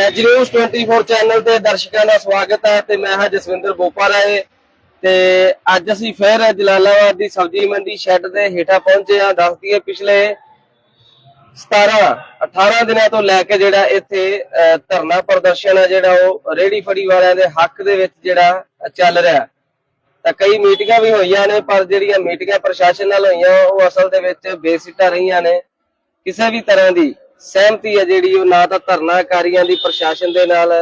As news 24 channel ਤੇ ਦਰਸ਼ਕਾਂ ਦਾ ਸਵਾਗਤ ਹੈ ਤੇ ਮੈਂ ਹਾਂ ਜਸਵਿੰਦਰ ਬੋਪਾਰਾਏ ਤੇ ਅੱਜ ਅਸੀਂ ਫਿਰ ਜਲਾਲਾਬਾਦ ਦੀ ਸਬਜ਼ੀ ਮੰਡੀ ਸ਼ੈੱਡ ਦੇ ਹੇਠਾਂ ਪਹੁੰਚੇ ਹਾਂ। ਦੱਸ ਦਈਏ ਪਿਛਲੇ 17 18 ਦਿਨਾਂ ਤੋਂ ਲੈ ਕੇ ਜਿਹੜਾ ਇੱਥੇ ਧਰਨਾ ਪ੍ਰਦਰਸ਼ਨ ਹੈ ਜਿਹੜਾ ਉਹ ਰੇੜੀ ਫੜੀ ਵਾਲਿਆਂ ਦੇ ਹੱਕ ਦੇ ਵਿੱਚ ਜਿਹੜਾ ਚੱਲ ਰਿਹਾ। ਤਾਂ ਕਈ ਮੀਟਿੰਗਾਂ ਵੀ ਹੋਈਆਂ ਨੇ, ਪਰ ਜਿਹੜੀਆਂ ਮੀਟਿੰਗਾਂ ਪ੍ਰਸ਼ਾਸਨ ਨਾਲ ਹੋਈਆਂ, ਉਹ ਅਸਲ ਦੇ ਵਿੱਚ ਬੇਸਿੱਟਾ ਰਹੀਆਂ ਨੇ। ਕਿਸੇ ਵੀ ਤਰ੍ਹਾਂ ਦੀ ਸਹਿਮਤੀ ਹੈ ਜਿਹੜੀ ਉਹ ਨਾ ਤਾਂ ਧਰਨਾਕਾਰੀਆਂ ਦੀ ਪ੍ਰਸ਼ਾਸਨ ਦੇ ਨਾਲ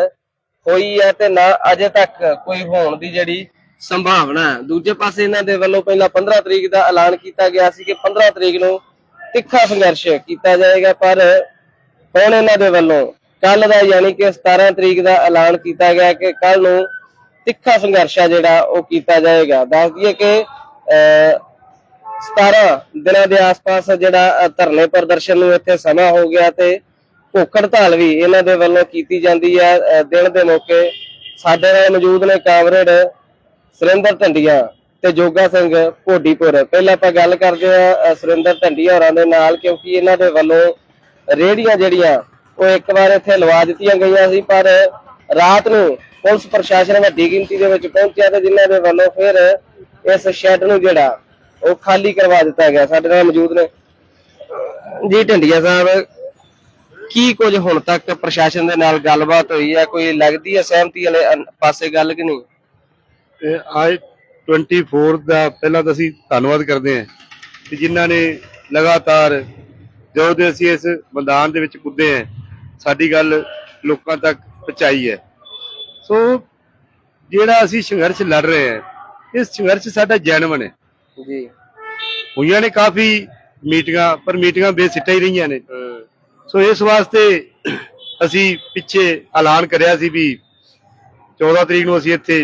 ਹੋਈ ਹੈ ਤੇ ਨਾ ਅਜੇ ਤੱਕ ਕੋਈ ਹੋਣ ਦੀ ਜਿਹੜੀ ਸੰਭਾਵਨਾ ਹੈ। ਦੂਜੇ ਪਾਸੇ ਇਹਨਾਂ ਦੇ ਵੱਲੋਂ ਪਹਿਲਾਂ 15 ਤਰੀਕ ਦਾ ਐਲਾਨ ਕੀਤਾ ਗਿਆ ਸੀ ਕਿ 15 ਤਰੀਕ ਨੂੰ ਤਿੱਖਾ ਸੰਘਰਸ਼ ਕੀਤਾ ਜਾਏਗਾ, ਪਰ ਹੁਣ ਇਹਨਾਂ ਦੇ ਵੱਲੋਂ ਕੱਲ ਦਾ ਯਾਨੀ ਕਿ 17 ਤਰੀਕ ਦਾ ਐਲਾਨ ਕੀਤਾ ਗਿਆ ਕਿ ਕੱਲ ਨੂੰ ਤਿੱਖਾ ਸੰਘਰਸ਼ ਆ ਜਿਹੜਾ ਉਹ ਕੀਤਾ ਜਾਏਗਾ। ਦੱਸ ਦਈਏ ਕਿ 17 ਦਿਨਾਂ ਦੇ ਆਸ-ਪਾਸ ਜਿਹੜਾ ਧਰਨੇ ਪ੍ਰਦਰਸ਼ਨ ਨੂੰ ਇੱਥੇ ਸਮਾਂ ਹੋ ਗਿਆ ਤੇ ਭੁੱਖ ਹੜਤਾਲ ਵੀ ਇਹਨਾਂ ਦੇ ਵੱਲੋਂ ਕੀਤੀ ਜਾਂਦੀ ਹੈ ਦਿਨ ਦੇ ਮੌਕੇ ਸਾਡੇ ਨਾਲ ਮੌਜੂਦ ਨੇ ਕਾਮਰੇਡ ਸੁਰਿੰਦਰ ਢੰਡੀਆਂ ਤੇ ਜੋਗਾ ਸਿੰਘ ਭੋਡੀਪੁਰ ਪਹਿਲਾਂ ਆਪਾਂ ਗੱਲ ਕਰਦੇ ਆ ਸੁਰਿੰਦਰ ਢੰਡੀਆਂ ਹੋਰਾਂ ਦੇ ਨਾਲ, ਕਿਉਂਕਿ ਇਹਨਾਂ ਦੇ ਵੱਲੋਂ ਰੇੜੀਆਂ ਜਿਹੜੀਆਂ, ਉਹ ਇੱਕ ਵਾਰ ਇੱਥੇ ਲਵਾ ਦਿੱਤੀਆਂ ਗਈਆਂ ਸੀ, ਪਰ ਰਾਤ ਨੂੰ ਪੁਲਿਸ ਪ੍ਰਸ਼ਾਸਨ ਵੱਡੀ ਗਿਣਤੀ ਦੇ ਵਿੱਚ ਪਹੁੰਚਿਆ ਤੇ ਜਿਨ੍ਹਾਂ ਦੇ ਵੱਲੋਂ ਫਿਰ ਇਸ ਸ਼ੈੱਡ ਨੂੰ ਜਿਹੜਾ ਉਹ ਖਾਲੀ ਕਰਵਾ ਦਿੱਤਾ ਗਿਆ, ਸਾਡੇ ਨਾਲ ਮੌਜੂਦ ਨੇ। ਜੀ, ਢੰਡੀਆ ਸਾਹਿਬ, ਕੀ ਕੁਝ ਹੁਣ ਤੱਕ ਪ੍ਰਸ਼ਾਸਨ ਦੇ ਨਾਲ ਗੱਲਬਾਤ ਹੋਈ ਹੈ? ਕੋਈ ਲੱਗਦੀ ਹੈ ਸਹਿਮਤੀ ਵਾਲੇ ਪਾਸੇ ਗੱਲ ਕਿ ਨਹੀਂ? ਇਹ ਅੱਜ 24 ਦਾ ਪਹਿਲਾਂ ਤਾਂ ਅਸੀਂ ਧੰਨਵਾਦ ਕਰਦੇ ਹਾਂ ਕਿ ਜਿਨ੍ਹਾਂ ਨੇ ਲਗਾਤਾਰ ਜਦੋਂ ਦੇ ਅਸੀਂ ਇਸ ਮੈਦਾਨ ਦੇ ਵਿੱਚ ਕੁੱਦੇ ਹਾਂ, ਸਾਡੀ ਗੱਲ ਲੋਕਾਂ ਤੱਕ ਪਹੁੰਚਾਈ ਹੈ। ਸੋ, ਜਿਹੜਾ ਅਸੀਂ ਸੰਘਰਸ਼ ਲੜ ਰਹੇ ਹਾਂ ਇਹ ਸੰਘਰਸ਼ ਸਾਡਾ ਜੈਨੂਇਨ ਹੈ। ਜੀ। ਹੋਈਆਂ ਨੇ ਕਾਫੀ ਮੀਟਿੰਗਾਂ ਪਰ ਮੀਟਿੰਗਾਂ ਬੇਸਿੱਟਾ ਹੀ ਰਹੀਆਂ ਨੇ। ਸੋ ਇਸ ਵਾਸਤੇ ਅਸੀਂ ਪਿੱਛੇ ਐਲਾਨ ਕਰਿਆ ਸੀ ਵੀ 14 ਤਰੀਕ ਨੂੰ ਅਸੀਂ ਇੱਥੇ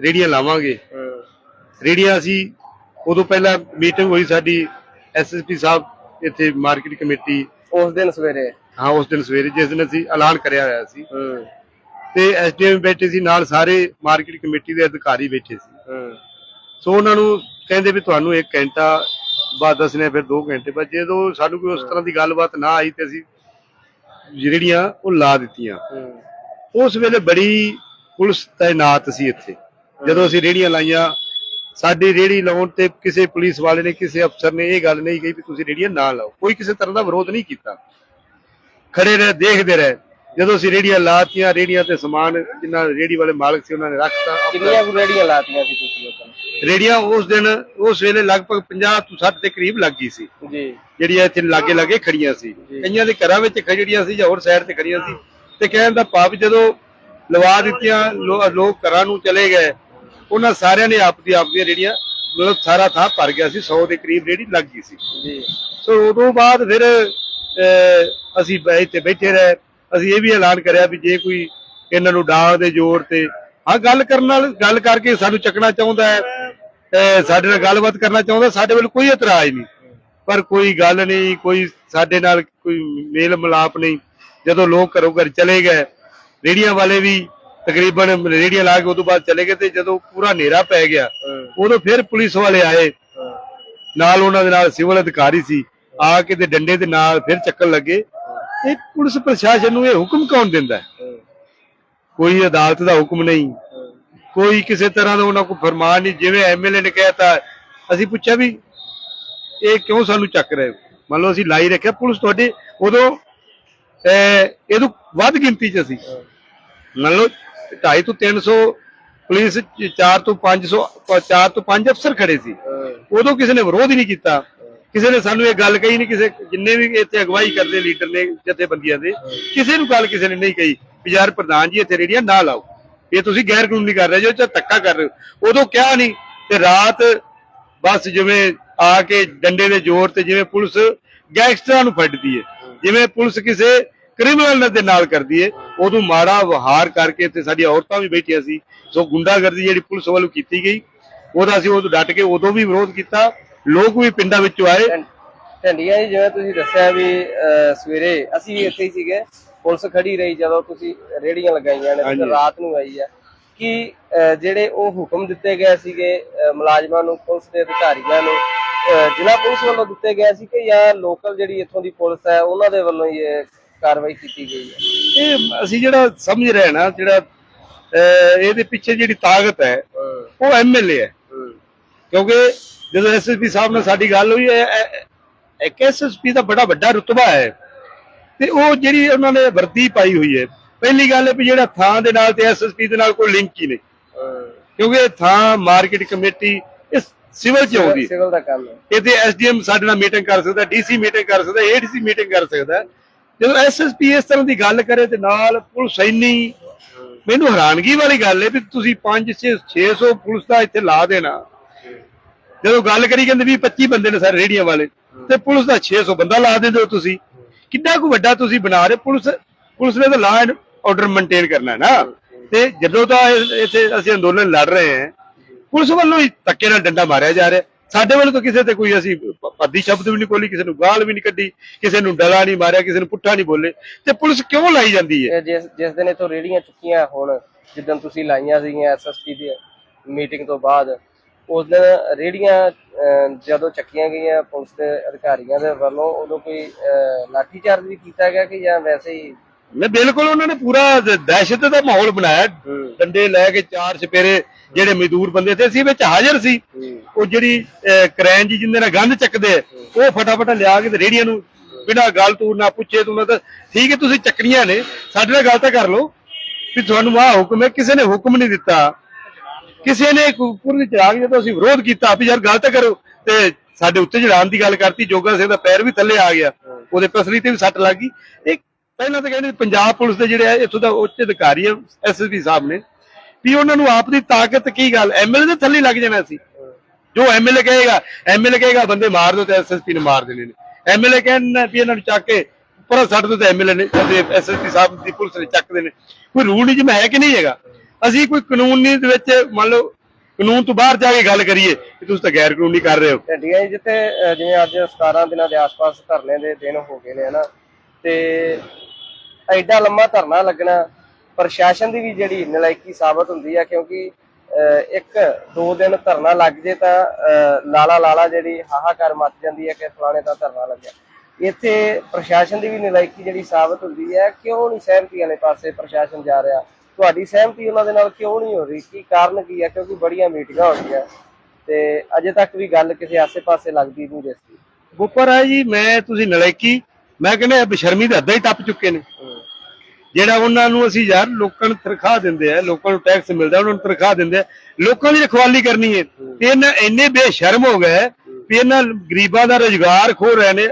ਰੇੜੀਆਂ ਲਾਵਾਂਗੇ। ਰੇੜੀਆਂ ਅਸੀਂ ਉਦੋਂ ਪਹਿਲਾਂ ਮੀਟਿੰਗ ਹੋਈ ਸਾਡੀ ਐਸਐਸਪੀ ਸਾਹਿਬ ਇੱਥੇ ਮਾਰਕੀਟ ਕਮੇਟੀ। ਉਸ ਦਿਨ ਸਵੇਰੇ। ਹਾਂ ਉਸ ਦਿਨ ਸਵੇਰੇ ਜਿਸ ਦਿਨ ਅਸੀਂ ਐਲਾਨ ਕਰਿਆ ਹੋਇਆ ਸੀ। ਤੇ ਐਸਡੀਐਮ ਬੈਠੇ ਸੀ ਨਾਲ ਸਾਰੇ ਮਾਰਕੀਟ ਕਮੇਟੀ ਦੇ ਅਧਿਕਾਰੀ ਬੈਠੇ ਸੀ। ਸੋ ਉਹਨਾਂ ਨੂੰ ਕਹਿੰਦੇ ਵੀ ਤੁਹਾਨੂੰ 1 ਘੰਟਾ ਬਾਅਦ ਦੱਸਣੇ ਫਿਰ 2 ਘੰਟੇ ਬਾਅਦ। ਜਦੋਂ ਸਾਨੂੰ ਕੋਈ ਉਸ ਤਰ੍ਹਾਂ ਦੀ ਗੱਲਬਾਤ ਨਾ ਆਈ ਤੇ ਅਸੀਂ ਜਿਹੜੀਆਂ ਉਹ ਲਾ ਦਿੱਤੀਆਂ। ਉਸ ਵੇਲੇ ਬੜੀ ਪੁਲਿਸ ਤਾਇਨਾਤ ਸੀ ਇੱਥੇ। ਜਦੋਂ ਅਸੀਂ ਰੇੜੀਆਂ ਲਾਈਆਂ ਸਾਡੀ ਰੇੜੀ ਲਾਉਣ ਤੇ ਕਿਸੇ ਪੁਲਿਸ ਵਾਲੇ ਨੇ ਕਿਸੇ ਅਫਸਰ ਨੇ ਇਹ ਗੱਲ ਨਹੀਂ ਕਹੀ ਵੀ ਤੁਸੀਂ ਰੇੜੀਆਂ ਨਾ ਲਾਓ। ਕੋਈ ਕਿਸੇ ਤਰ੍ਹਾਂ ਦਾ ਵਿਰੋਧ ਨਹੀਂ ਕੀਤਾ। ਖੜੇ ਰਹੇ ਦੇਖਦੇ ਰਹੇ। ਜਦੋਂ ਅਸੀਂ ਰੇੜੀਆਂ ਲਾਤੀਆਂ ਰੇੜੀਆਂ ਤੇ ਸਮਾਨ ਜਿਨ੍ਹਾਂ ਰੇੜੀ ਵਾਲੇ ਮਾਲਕ ਸੀ ਉਹਨਾਂ ਨੇ ਰੱਖਤਾ। ਕਿੰਨੀਆਂ ਰੇੜੀਆਂ ਲਾਤੀਆਂ ਸੀ ਤੁਸੀਂ ਉਦੋਂ? ਰੇੜੀਆਂ ਉਸ ਦਿਨ ਉਸ ਵੇਲੇ ਲਗਭਗ 50 ਤੋਂ 60 ਦੇ ਕਰੀਬ ਲੱਗ ਗਈ ਸੀ। ਜੀ। ਜਿਹੜੀਆਂ ਇੱਥੇ ਲਾਗੇ ਲਾਗੇ ਖੜੀਆਂ ਸੀ। ਕਈਆਂ ਦੇ ਘਰਾਂ ਵਿੱਚ ਖੜੀਆਂ ਸੀ ਜਾਂ ਹੋਰ ਸਾਈਡ ਤੇ ਖੜੀਆਂ ਸੀ। ਤੇ ਕਹਿਣ ਦਾ ਭਾਵ ਜਦੋਂ ਲਵਾ ਦਿੱਤੀਆਂ ਲੋਕ ਘਰਾਂ ਨੂੰ ਚਲੇ ਗਏ ਉਹਨਾਂ ਸਾਰਿਆਂ ਨੇ ਆਪ ਦੀ ਆਪ ਦੀਆਂ ਰੇੜੀਆਂ ਮਤਲਬ ਸਾਰਾ ਥਾਂ ਭਰ ਗਿਆ ਸੀ 100 ਦੇ ਕਰੀਬ ਰੇੜੀ ਲੱਗ ਗਈ ਸੀ। ਜੀ। ਸੋ ਉਦੋਂ ਬਾਅਦ ਫਿਰ ਅਸੀਂ ਇੱਥੇ ਬੈਠੇ ਰਹੇ। ਅਸੀਂ ਇਹ ਵੀ ਐਲਾਨ ਕਰਿਆ ਵੀ ਜੇ ਕੋਈ ਇਹਨਾਂ ਨੂੰ ਡਾਂਗ ਦੇ ਜ਼ੋਰ ਤੇ ਹਾਂ ਗੱਲ ਕਰਨ ਨਾਲ ਗੱਲ ਕਰਕੇ ਸਾਨੂੰ ਚੱਕਣਾ ਚਾਹੁੰਦਾ ਹੈ। ਸਾਡੇ ਨਾਲ ਗੱਲਬਾਤ ਕਰਨਾ ਚਾਹੁੰਦਾ, ਸਾਡੇ ਵੱਲ ਕੋਈ ਇਤਰਾਜ਼ ਨਹੀਂ। ਪਰ ਕੋਈ ਗੱਲ ਨਹੀਂ, ਕੋਈ ਸਾਡੇ ਨਾਲ ਕੋਈ ਮੇਲ ਮਿਲਾਪ ਨਹੀਂ। ਜਦੋਂ ਲੋਕ ਘਰੋਂ ਘਰ ਚਲੇ ਗਏ ਰੇੜੀਆਂ ਵਾਲੇ ਵੀ ਤਕਰੀਬਨ ਰੇੜੀਆਂ ਲਾ ਕੇ ਉਦੋਂ ਬਾਅਦ ਚਲੇ ਗਏ ਤੇ ਜਦੋਂ ਪੂਰਾ ਹਨੇਰਾ ਪੈ ਗਿਆ, ਉਦੋਂ ਫਿਰ ਪੁਲਿਸ ਵਾਲੇ ਆਏ। ਨਾਲ ਉਹਨਾਂ ਦੇ ਨਾਲ ਸਿਵਲ ਅਧਿਕਾਰੀ ਸੀ, ਆ ਕੇ ਤੇ ਡੰਡੇ ਦੇ ਨਾਲ ਫਿਰ ਚੱਕਣ ਲੱਗੇ। ਇਹ ਪੁਲਿਸ ਪ੍ਰਸ਼ਾਸਨ ਨੂੰ ਇਹ ਹੁਕਮ ਕੌਣ ਦਿੰਦਾ? ਕੋਈ ਅਦਾਲਤ ਦਾ ਹੁਕਮ ਨਹੀਂ। ਕੋਈ ਕਿਸੇ ਤਰ੍ਹਾਂ ਦਾ ਉਹਨਾਂ ਕੋਲ ਫਰਮਾਨ ਨਹੀਂ ਜਿਵੇਂ ਐਮਐਲਏ ਨੇ ਕਹਿਤਾ ਅਸੀਂ ਪੁੱਛਿਆ ਵੀ ਇਹ ਕਿਉਂ ਸਾਨੂੰ ਚੱਕ ਰਹੇ ਹੋ? ਮੰਨ ਲਓ ਅਸੀਂ ਲਾਈ ਰੱਖਿਆ ਪੁਲਿਸ ਤੁਹਾਡੇ ਉਦੋਂ ਅਹ, ਇਹ ਤੋਂ ਵੱਧ ਗਿਣਤੀ ਚ ਅਸੀਂ ਮੰਨ ਲਓ 250 ਤੋਂ 300 ਪੁਲਿਸ 4 ਤੋਂ 500 4 ਤੋਂ 5 ਅਫਸਰ ਖੜੇ ਸੀ। ਉਦੋਂ ਕਿਸੇ ਨੇ ਵਿਰੋਧ ਹੀ ਨਹੀਂ ਕੀਤਾ। ਕਿਸੇ ਨੇ ਸਾਨੂੰ ਇਹ ਗੱਲ ਕਹੀ ਨਹੀਂ ਕਿਸੇ ਜਿੰਨੇ ਵੀ ਇੱਥੇ ਅਗਵਾਈ ਕਰਦੇ ਲੀਡਰ ਨੇ ਜਥੇਬੰਦੀਆਂ ਦੇ ਕਿਸੇ ਨੂੰ ਗੱਲ ਕਿਸੇ ਨੇ ਨਹੀਂ ਕਹੀ। ਵੀ ਯਾਰ ਪ੍ਰਧਾਨ ਜੀ ਇੱਥੇ ਰੇੜੀਆਂ ਨਾ ਲਾਓ। ਇਹ ਤੁਸੀਂ ਗੈਰ ਕਾਨੂੰਨੀ ਕਰ ਰਹੇ ਜੋ ਤੇ ਧੱਕਾ ਕਰ ਰਹੇ ਹੋ। ਉਦੋਂ ਕਿਹਾ ਨਹੀਂ, ਤੇ ਰਾਤ ਬਸ ਜਿਵੇਂ ਆ ਕੇ ਡੰਡੇ ਦੇ ਜ਼ੋਰ ਤੇ ਜਿਵੇਂ ਪੁਲਿਸ ਗੈਂਗਸਟਰਾਂ ਨੂੰ ਫੜਦੀ ਹੈ ਜਿਵੇਂ ਪੁਲਿਸ ਕਿਸੇ ਕ੍ਰਿਮੀਨਲ ਦੇ ਨਾਲ ਕਰਦੀ ਹੈ ਉਦੋਂ ਮਾੜਾ ਵਹਾਰ ਕਰਕੇ ਤੇ ਸਾਡੀਆਂ ਔਰਤਾਂ ਵੀ ਬੈਠੀਆਂ ਸੀ। ਸੋ ਗੁੰਡਾਗਰਦੀ ਜਿਹੜੀ ਪੁਲਿਸ ਵੱਲੋਂ ਕੀਤੀ ਗਈ, ਉਹਦਾ ਅਸੀਂ ਉਦੋਂ ਡਟ ਕੇ ਉਦੋਂ ਵੀ ਵਿਰੋਧ ਕੀਤਾ। ਲੋਕ ਵੀ ਪਿੰਡਾਂ ਵਿੱਚੋਂ ਆਏ। ਢੰਡੀਆਂ ਜਿਵੇਂ ਤੁਸੀਂ ਦੱਸਿਆ ਵੀ ਸਵੇਰੇ ਅਸੀਂ ਵੀ ਇੱਥੇ ਹੀ ਸੀਗੇ। ਪੁਲਿਸ ਖੜੀ ਰਹੀ ਜਦੋਂ ਤੁਸੀਂ ਰੇੜੀਆਂ ਲਗਾਈਆਂ ਨੇ ਤੇ ਹਾਂਜੀ। ਰਾਤ ਨੂੰ ਆਈ ਆ। ਕਿ ਜਿਹੜੇ ਉਹ ਹੁਕਮ ਦਿੱਤੇ ਗਏ ਸੀਗੇ ਮੁਲਾਜ਼ਮਾਂ ਨੂੰ ਪੁਲਿਸ ਦੇ ਅਧਿਕਾਰੀਆਂ ਨੂੰ ਜ਼ਿਲ੍ਹਾ ਪੁਲਿਸ ਵੱਲੋਂ ਦਿੱਤੇ ਗਏ ਸੀ ਕਿ ਜਾਂ ਲੋਕਲ ਜਿਹੜੀ ਇੱਥੋਂ ਦੀ ਪੁਲਿਸ ਹੈ ਉਹਨਾਂ ਦੇ ਵੱਲੋਂ ਹੀ ਇਹ ਕਾਰਵਾਈ ਕੀਤੀ ਗਈ ਹੈ? ਇਹ ਅਸੀਂ ਜਿਹੜਾ ਸਮਝ ਰਹੇ ਹਾਂ ਨਾ ਜਿਹੜਾ ਇਹਦੇ ਪਿੱਛੇ ਜਿਹੜੀ ਤਾਕਤ ਹੈ ਹੂੰ। ਉਹ ਐਮਐਲਏ ਹੈ। ਹੂੰ। ਕਿਉਂਕਿ ਜਦੋਂ ਐਸਐਸਪੀ ਸਾਹਿਬ ਨਾਲ ਸਾਡੀ ਗੱਲ ਹੋਈ ਹੈ ਇੱਕ ਐਸਐਸਪੀ ਦਾ ਬੜਾ ਵੱਡਾ ਰੁਤਬਾ ਹੈ। ਤੇ ਉਹ ਜਿਹੜੀ ਉਹਨਾਂ ਨੇ ਵਰਦੀ ਪਾਈ ਹੋਈ ਹੈ ਪਹਿਲੀ ਗੱਲ ਹੈ ਵੀ ਜਿਹੜਾ ਥਾਂ ਦੇ ਨਾਲ ਤੇ ਐਸਐਸਪੀ ਦੇ ਨਾਲ ਕੋਈ ਲਿੰਕ ਹੀ ਨਹੀਂ। ਕਿਉਂਕਿ ਇਹ ਥਾਂ ਮਾਰਕੀਟ ਕਮੇਟੀ ਇਸ ਸਿਵਲ ਚ ਆਉਂਦੀ ਸਿਵਲ ਦਾ ਕੰਮ ਹੈ। ਇਹਦੇ ਐਸਡੀਐਮ ਸਾਡੇ ਨਾਲ ਮੀਟਿੰਗ ਕਰ ਸਕਦਾ ਡੀਸੀ ਮੀਟਿੰਗ ਕਰ ਸਕਦਾ ਏਡੀਸੀ ਮੀਟਿੰਗ ਕਰ ਸਕਦਾ। ਜਦੋਂ ਐਸਐਸਪੀ ਇਸ ਤਰ੍ਹਾਂ ਦੀ ਗੱਲ ਕਰੇ ਤੇ ਨਾਲ ਪੁਲਿਸ ਇੰਨੀ ਮੈਨੂੰ ਹੈਰਾਨਗੀ ਵਾਲੀ ਗੱਲ ਹੈ ਵੀ ਤੁਸੀਂ 5 6 600 ਪੁਲਿਸ ਦਾ ਇੱਥੇ ਲਾ ਦੇਣਾ। ਜਦੋਂ ਗੱਲ ਕਰੀ ਕਹਿੰਦੇ ਵੀ 25 ਬੰਦੇ ਨੇ ਸਾਰੇ ਰੇੜੀਆਂ ਵਾਲੇ ਤੇ ਪੁਲਿਸ ਦਾ 600 ਬੰਦਾ ਲਾ ਦਿੰਦੇ ਹੋ ਤੁਸੀਂ। ਕਿੰਨਾ ਕੁ ਵੱਡਾ ਤੁਸੀਂ ਬਣਾ ਰਹੇ ਪੁਲਿਸ ਪੁਲਿਸ ਨੇ ਤਾਂ ਲਾ ਐਂਡ ਆਰਡਰ ਮੇਨਟੇਨ ਕਰਨਾ ਹੈ ਨਾ। ਤੇ ਜਦੋਂ ਤਾਂ ਇੱਥੇ ਅਸੀਂ ਅੰਦੋਲਨ ਲੜ ਰਹੇ ਹਾਂ, ਪੁਲਿਸ ਵੱਲੋਂ ਹੀ ਧੱਕੇ ਨਾਲ ਡੰਡਾ ਮਾਰਿਆ ਜਾ ਰਿਹਾ। ਸਾਡੇ ਵੱਲੋਂ ਤਾਂ ਕਿਸੇ ਤੇ ਕੋਈ ਅਸੀਂ ਪੱਦੀ ਸ਼ਬਦ ਵੀ ਨਹੀਂ ਬੋਲੀ ਕਿਸੇ ਨੂੰ ਗਾਲ ਵੀ ਨਹੀਂ ਕੱਢੀ, ਕਿਸੇ ਨੂੰ ਡਲਾ ਨਹੀਂ ਮਾਰਿਆ, ਕਿਸੇ ਨੂੰ ਪੁੱਠਾ ਨਹੀਂ ਬੋਲੇ। ਤੇ ਪੁਲਿਸ ਕਿਉਂ ਲਾਈ ਜਾਂਦੀ ਹੈ? ਜਿਸ ਜਿਸ ਦਿਨ ਇਥੋਂ ਰੇੜੀਆਂ ਚੁੱਕੀਆਂ ਹੁਣ, ਜਿੱਦਣ ਤੁਸੀਂ ਲਾਈਆਂ ਸੀਗੀਆਂ ਐਸਐਸਪੀ ਦੀ ਮੀਟਿੰਗ ਤੋਂ ਬਾਅਦ ਉਸ ਦਿਨ ਰੇੜੀਆਂ ਜਦੋਂ ਚੱਕੀਆਂ ਗਈਆਂ ਪੁਲਿਸ ਦੇ ਅਧਿਕਾਰੀਆਂ ਦੇ ਵੱਲੋਂ ਉਦੋਂ ਕੋਈ ਲਾਠੀਚਾਰਜ ਵੀ ਕੀਤਾ ਗਿਆ ਕਿ ਜਾਂ ਵੈਸੇ ਹੀ? ਮੈਂ ਬਿਲਕੁਲ ਉਹਨਾਂ ਨੇ ਪੂਰਾ ਦਹਿਸ਼ਤ ਦਾ ਮਾਹੌਲ ਬਣਾਇਆ। ਡੰਡੇ ਲੈ ਕੇ ਚਾਰ ਚਪੇਰੇ ਜਿਹੜੇ ਮਜ਼ਦੂਰ ਬੰਦੇ ਤੇ ਅਸੀਂ ਵਿੱਚ ਹਾਜ਼ਰ ਸੀ। ਉਹ ਜਿਹੜੀ ਕਰੈਨ ਜੀ ਜਿੰਦੇ ਨਾਲ ਗੰਧ ਚੱਕਦੇ ਆ, ਉਹ ਫਟਾਫਟ ਲਿਆ ਕੇ ਤੇ ਰੇੜੀਆਂ ਨੂੰ ਬਿਨਾਂ ਗੱਲ ਤੂੰ ਨਾ ਪੁੱਛੇ ਤੂੰ ਤਾਂ ਠੀਕ ਹੈ ਤੁਸੀਂ ਚੱਕਣੀਆਂ ਨੇ। ਸਾਡੇ ਨਾਲ ਗੱਲ ਤਾਂ ਕਰ ਲਓ ਵੀ ਤੁਹਾਨੂੰ ਆਹ ਹੁਕਮ ਹੈ ਕਿਸੇ ਨੇ ਹੁਕਮ ਨਹੀਂ ਦਿੱਤਾ। ਕਿਸੇ ਨੇ ਪੂਰੀ ਚੜਾਗ ਜਦੋਂ ਅਸੀਂ ਵਿਰੋਧ ਕੀਤਾ ਵੀ ਯਾਰ ਗੱਲ ਤਾਂ ਕਰੋ। ਤੇ ਸਾਡੇ ਉੱਤੇ ਚੜਾਉਣ ਦੀ ਗੱਲ ਕਰਤੀ ਜੋਗਾ ਸਿੰਘ ਦਾ ਪੈਰ ਵੀ ਥੱਲੇ ਆ ਗਿਆ। ਉਹਦੇ ਪਸਲੀ ਤੇ ਵੀ ਸੱਟ ਲੱਗ ਗਈ। ਇਹ ਪਹਿਲਾਂ ਤਾਂ ਕਹਿੰਦੇ ਪੰਜਾਬ ਪੁਲਿਸ ਦੇ ਜਿਹੜੇ ਇੱਥੋਂ ਦਾ ਉੱਚ ਅਧਿਕਾਰੀ ਆ ਐਸਐਸਪੀ ਸਾਹਿਬ ਨੇ। ਵੀ ਉਹਨਾਂ ਨੂੰ ਆਪ ਦੀ ਤਾਕਤ ਕੀ ਗੱਲ? ਐਮਐਲਏ ਦੇ ਥੱਲੇ ਲੱਗ ਜਾਣਾ ਸੀ। ਜੋ ਐਮਐਲਏ ਕਹੇਗਾ ਐਮਐਲਏ ਕਹੇਗਾ, ਬੰਦੇ ਮਾਰ ਦਿਓ ਤੇ ਐਸਐਸਪੀ ਨੇ ਮਾਰ ਦੇਣੇ ਨੇ। ਐਮਐਲਏ ਕਹਿੰਦਾ ਵੀ ਇਹਨਾਂ ਨੂੰ ਚੱਕ ਕੇ ਪਰ ਛੱਡ ਦਿਓ ਤੇ ਐਮਐਲਏ ਨੇ ਤੇ ਐਸਐਸਪੀ ਸਾਹਿਬ ਦੀ ਪੁਲਿਸ ਨੇ ਚੱਕਦੇ ਨੇ ਕੋਈ ਰੂਲ ਨਹੀਂ ਜਿਵੇਂ ਹੈ ਕਿ ਨਹੀਂ ਹੈਗਾ? ਅਸੀਂ ਕੋਈ ਕਾਨੂੰਨੀ ਦੇ ਵਿੱਚ ਮੰਨ ਲਓ ਕਾਨੂੰਨ ਤੋਂ ਬਾਹਰ ਜਾ ਕੇ ਗੱਲ ਕਰੀਏ ਕਿ ਤੁਸੀਂ ਤਾਂ ਗੈਰ ਕਾਨੂੰਨੀ ਕਰ ਰਹੇ ਹੋ। ਢੱਡੀਆਂ ਜਿੱਥੇ ਅਹ, ਜਿਵੇਂ ਅੱਜ 17 ਦਿਨਾਂ ਦੇ ਆਸ-ਪਾਸ ਧਰਨੇ ਦੇ ਦਿਨ ਹੋ ਗਏ ਨੇ ਹਨਾ? ਤੇ ਐਡਾ ਲੰਮਾ ਧਰਨਾ ਲੱਗਣਾ ਪ੍ਰਸ਼ਾਸਨ ਦੀ ਵੀ ਜਿਹੜੀ ਨਲਾਇਕੀ ਸਾਬਤ ਹੁੰਦੀ ਆ ਕਿਉਂਕਿ ਅਹ, ਇੱਕ ਦੋ ਦਿਨ ਧਰਨਾ ਲੱਗ ਜੇ ਤਾਂ ਅਹ, ਲਾਲਾ ਲਾਲਾ ਜਿਹੜੀ ਹਾਹਾਕਾਰ ਮੱਚ ਜਾਂਦੀ ਹੈ ਕਿ ਫਲਾਣੇ ਦਾ ਧਰਨਾ ਲੱਗਿਆ। ਇੱਥੇ ਪ੍ਰਸ਼ਾਸਨ ਦੀ ਵੀ ਨਲਾਇਕੀ ਜਿਹੜੀ ਸਾਬਤ ਹੁੰਦੀ ਹੈ ਕਿਉਂ ਨਹੀਂ ਸਹਿਮਤੀ ਵਾਲੇ ਪਾਸੇ ਪ੍ਰਸ਼ਾਸਨ ਜਾ ਰਿਹਾ? ਤੁਹਾਡੀ ਸਹਿਮਤੀ ਉਹਨਾਂ ਦੇ ਨਾਲ ਕਿਉਂ ਨਹੀਂ ਹੋ ਰਹੀ? ਕੀ ਕਾਰਨ ਕੀ ਹੈ ਕਿਉਂਕਿ ਬੜੀਆਂ ਮੀਟਿੰਗਾਂ ਹੋ ਗਈਆਂ ਤੇ ਅਜੇ ਤੱਕ ਵੀ ਗੱਲ ਕਿਸੇ ਆਸੇ-ਪਾਸੇ ਲੱਗਦੀ ਨਹੀਂ ਦਿਸਦੀ ਉੱਪਰ ਹੈ ਜੀ ਮੈਂ ਤੁਸੀਂ ਨਲਾਇਕੀ ਮੈਂ ਕਹਿੰਦਾ ਬਸ਼ਰਮੀ ਦੇ ਹੱਦਾਂ ਹੀ ਟੱਪ ਚੁੱਕੇ ਨੇ। ਜਿਹੜਾ ਉਹਨਾਂ ਨੂੰ ਅਸੀਂ ਯਾਰ ਲੋਕਾਂ ਨੂੰ ਤਨਖਾਹ ਦਿੰਦੇ ਆ ਲੋਕਾਂ ਨੂੰ ਟੈਕਸ ਮਿਲਦਾ ਉਹਨਾਂ ਨੂੰ ਤਨਖਾਹ ਦਿੰਦੇ ਆ ਲੋਕਾਂ ਦੀ ਰਖਵਾਲੀ ਕਰਨੀ ਹੈ। ਤੇ ਇਹਨਾਂ ਇੰਨੇ ਬੇਸ਼ਰਮ ਹੋ ਗਏ ਵੀ ਇਹਨਾਂ ਗਰੀਬਾਂ ਦਾ ਰੋਜ਼ਗਾਰ ਖੋ ਰਹੇ ਨੇ।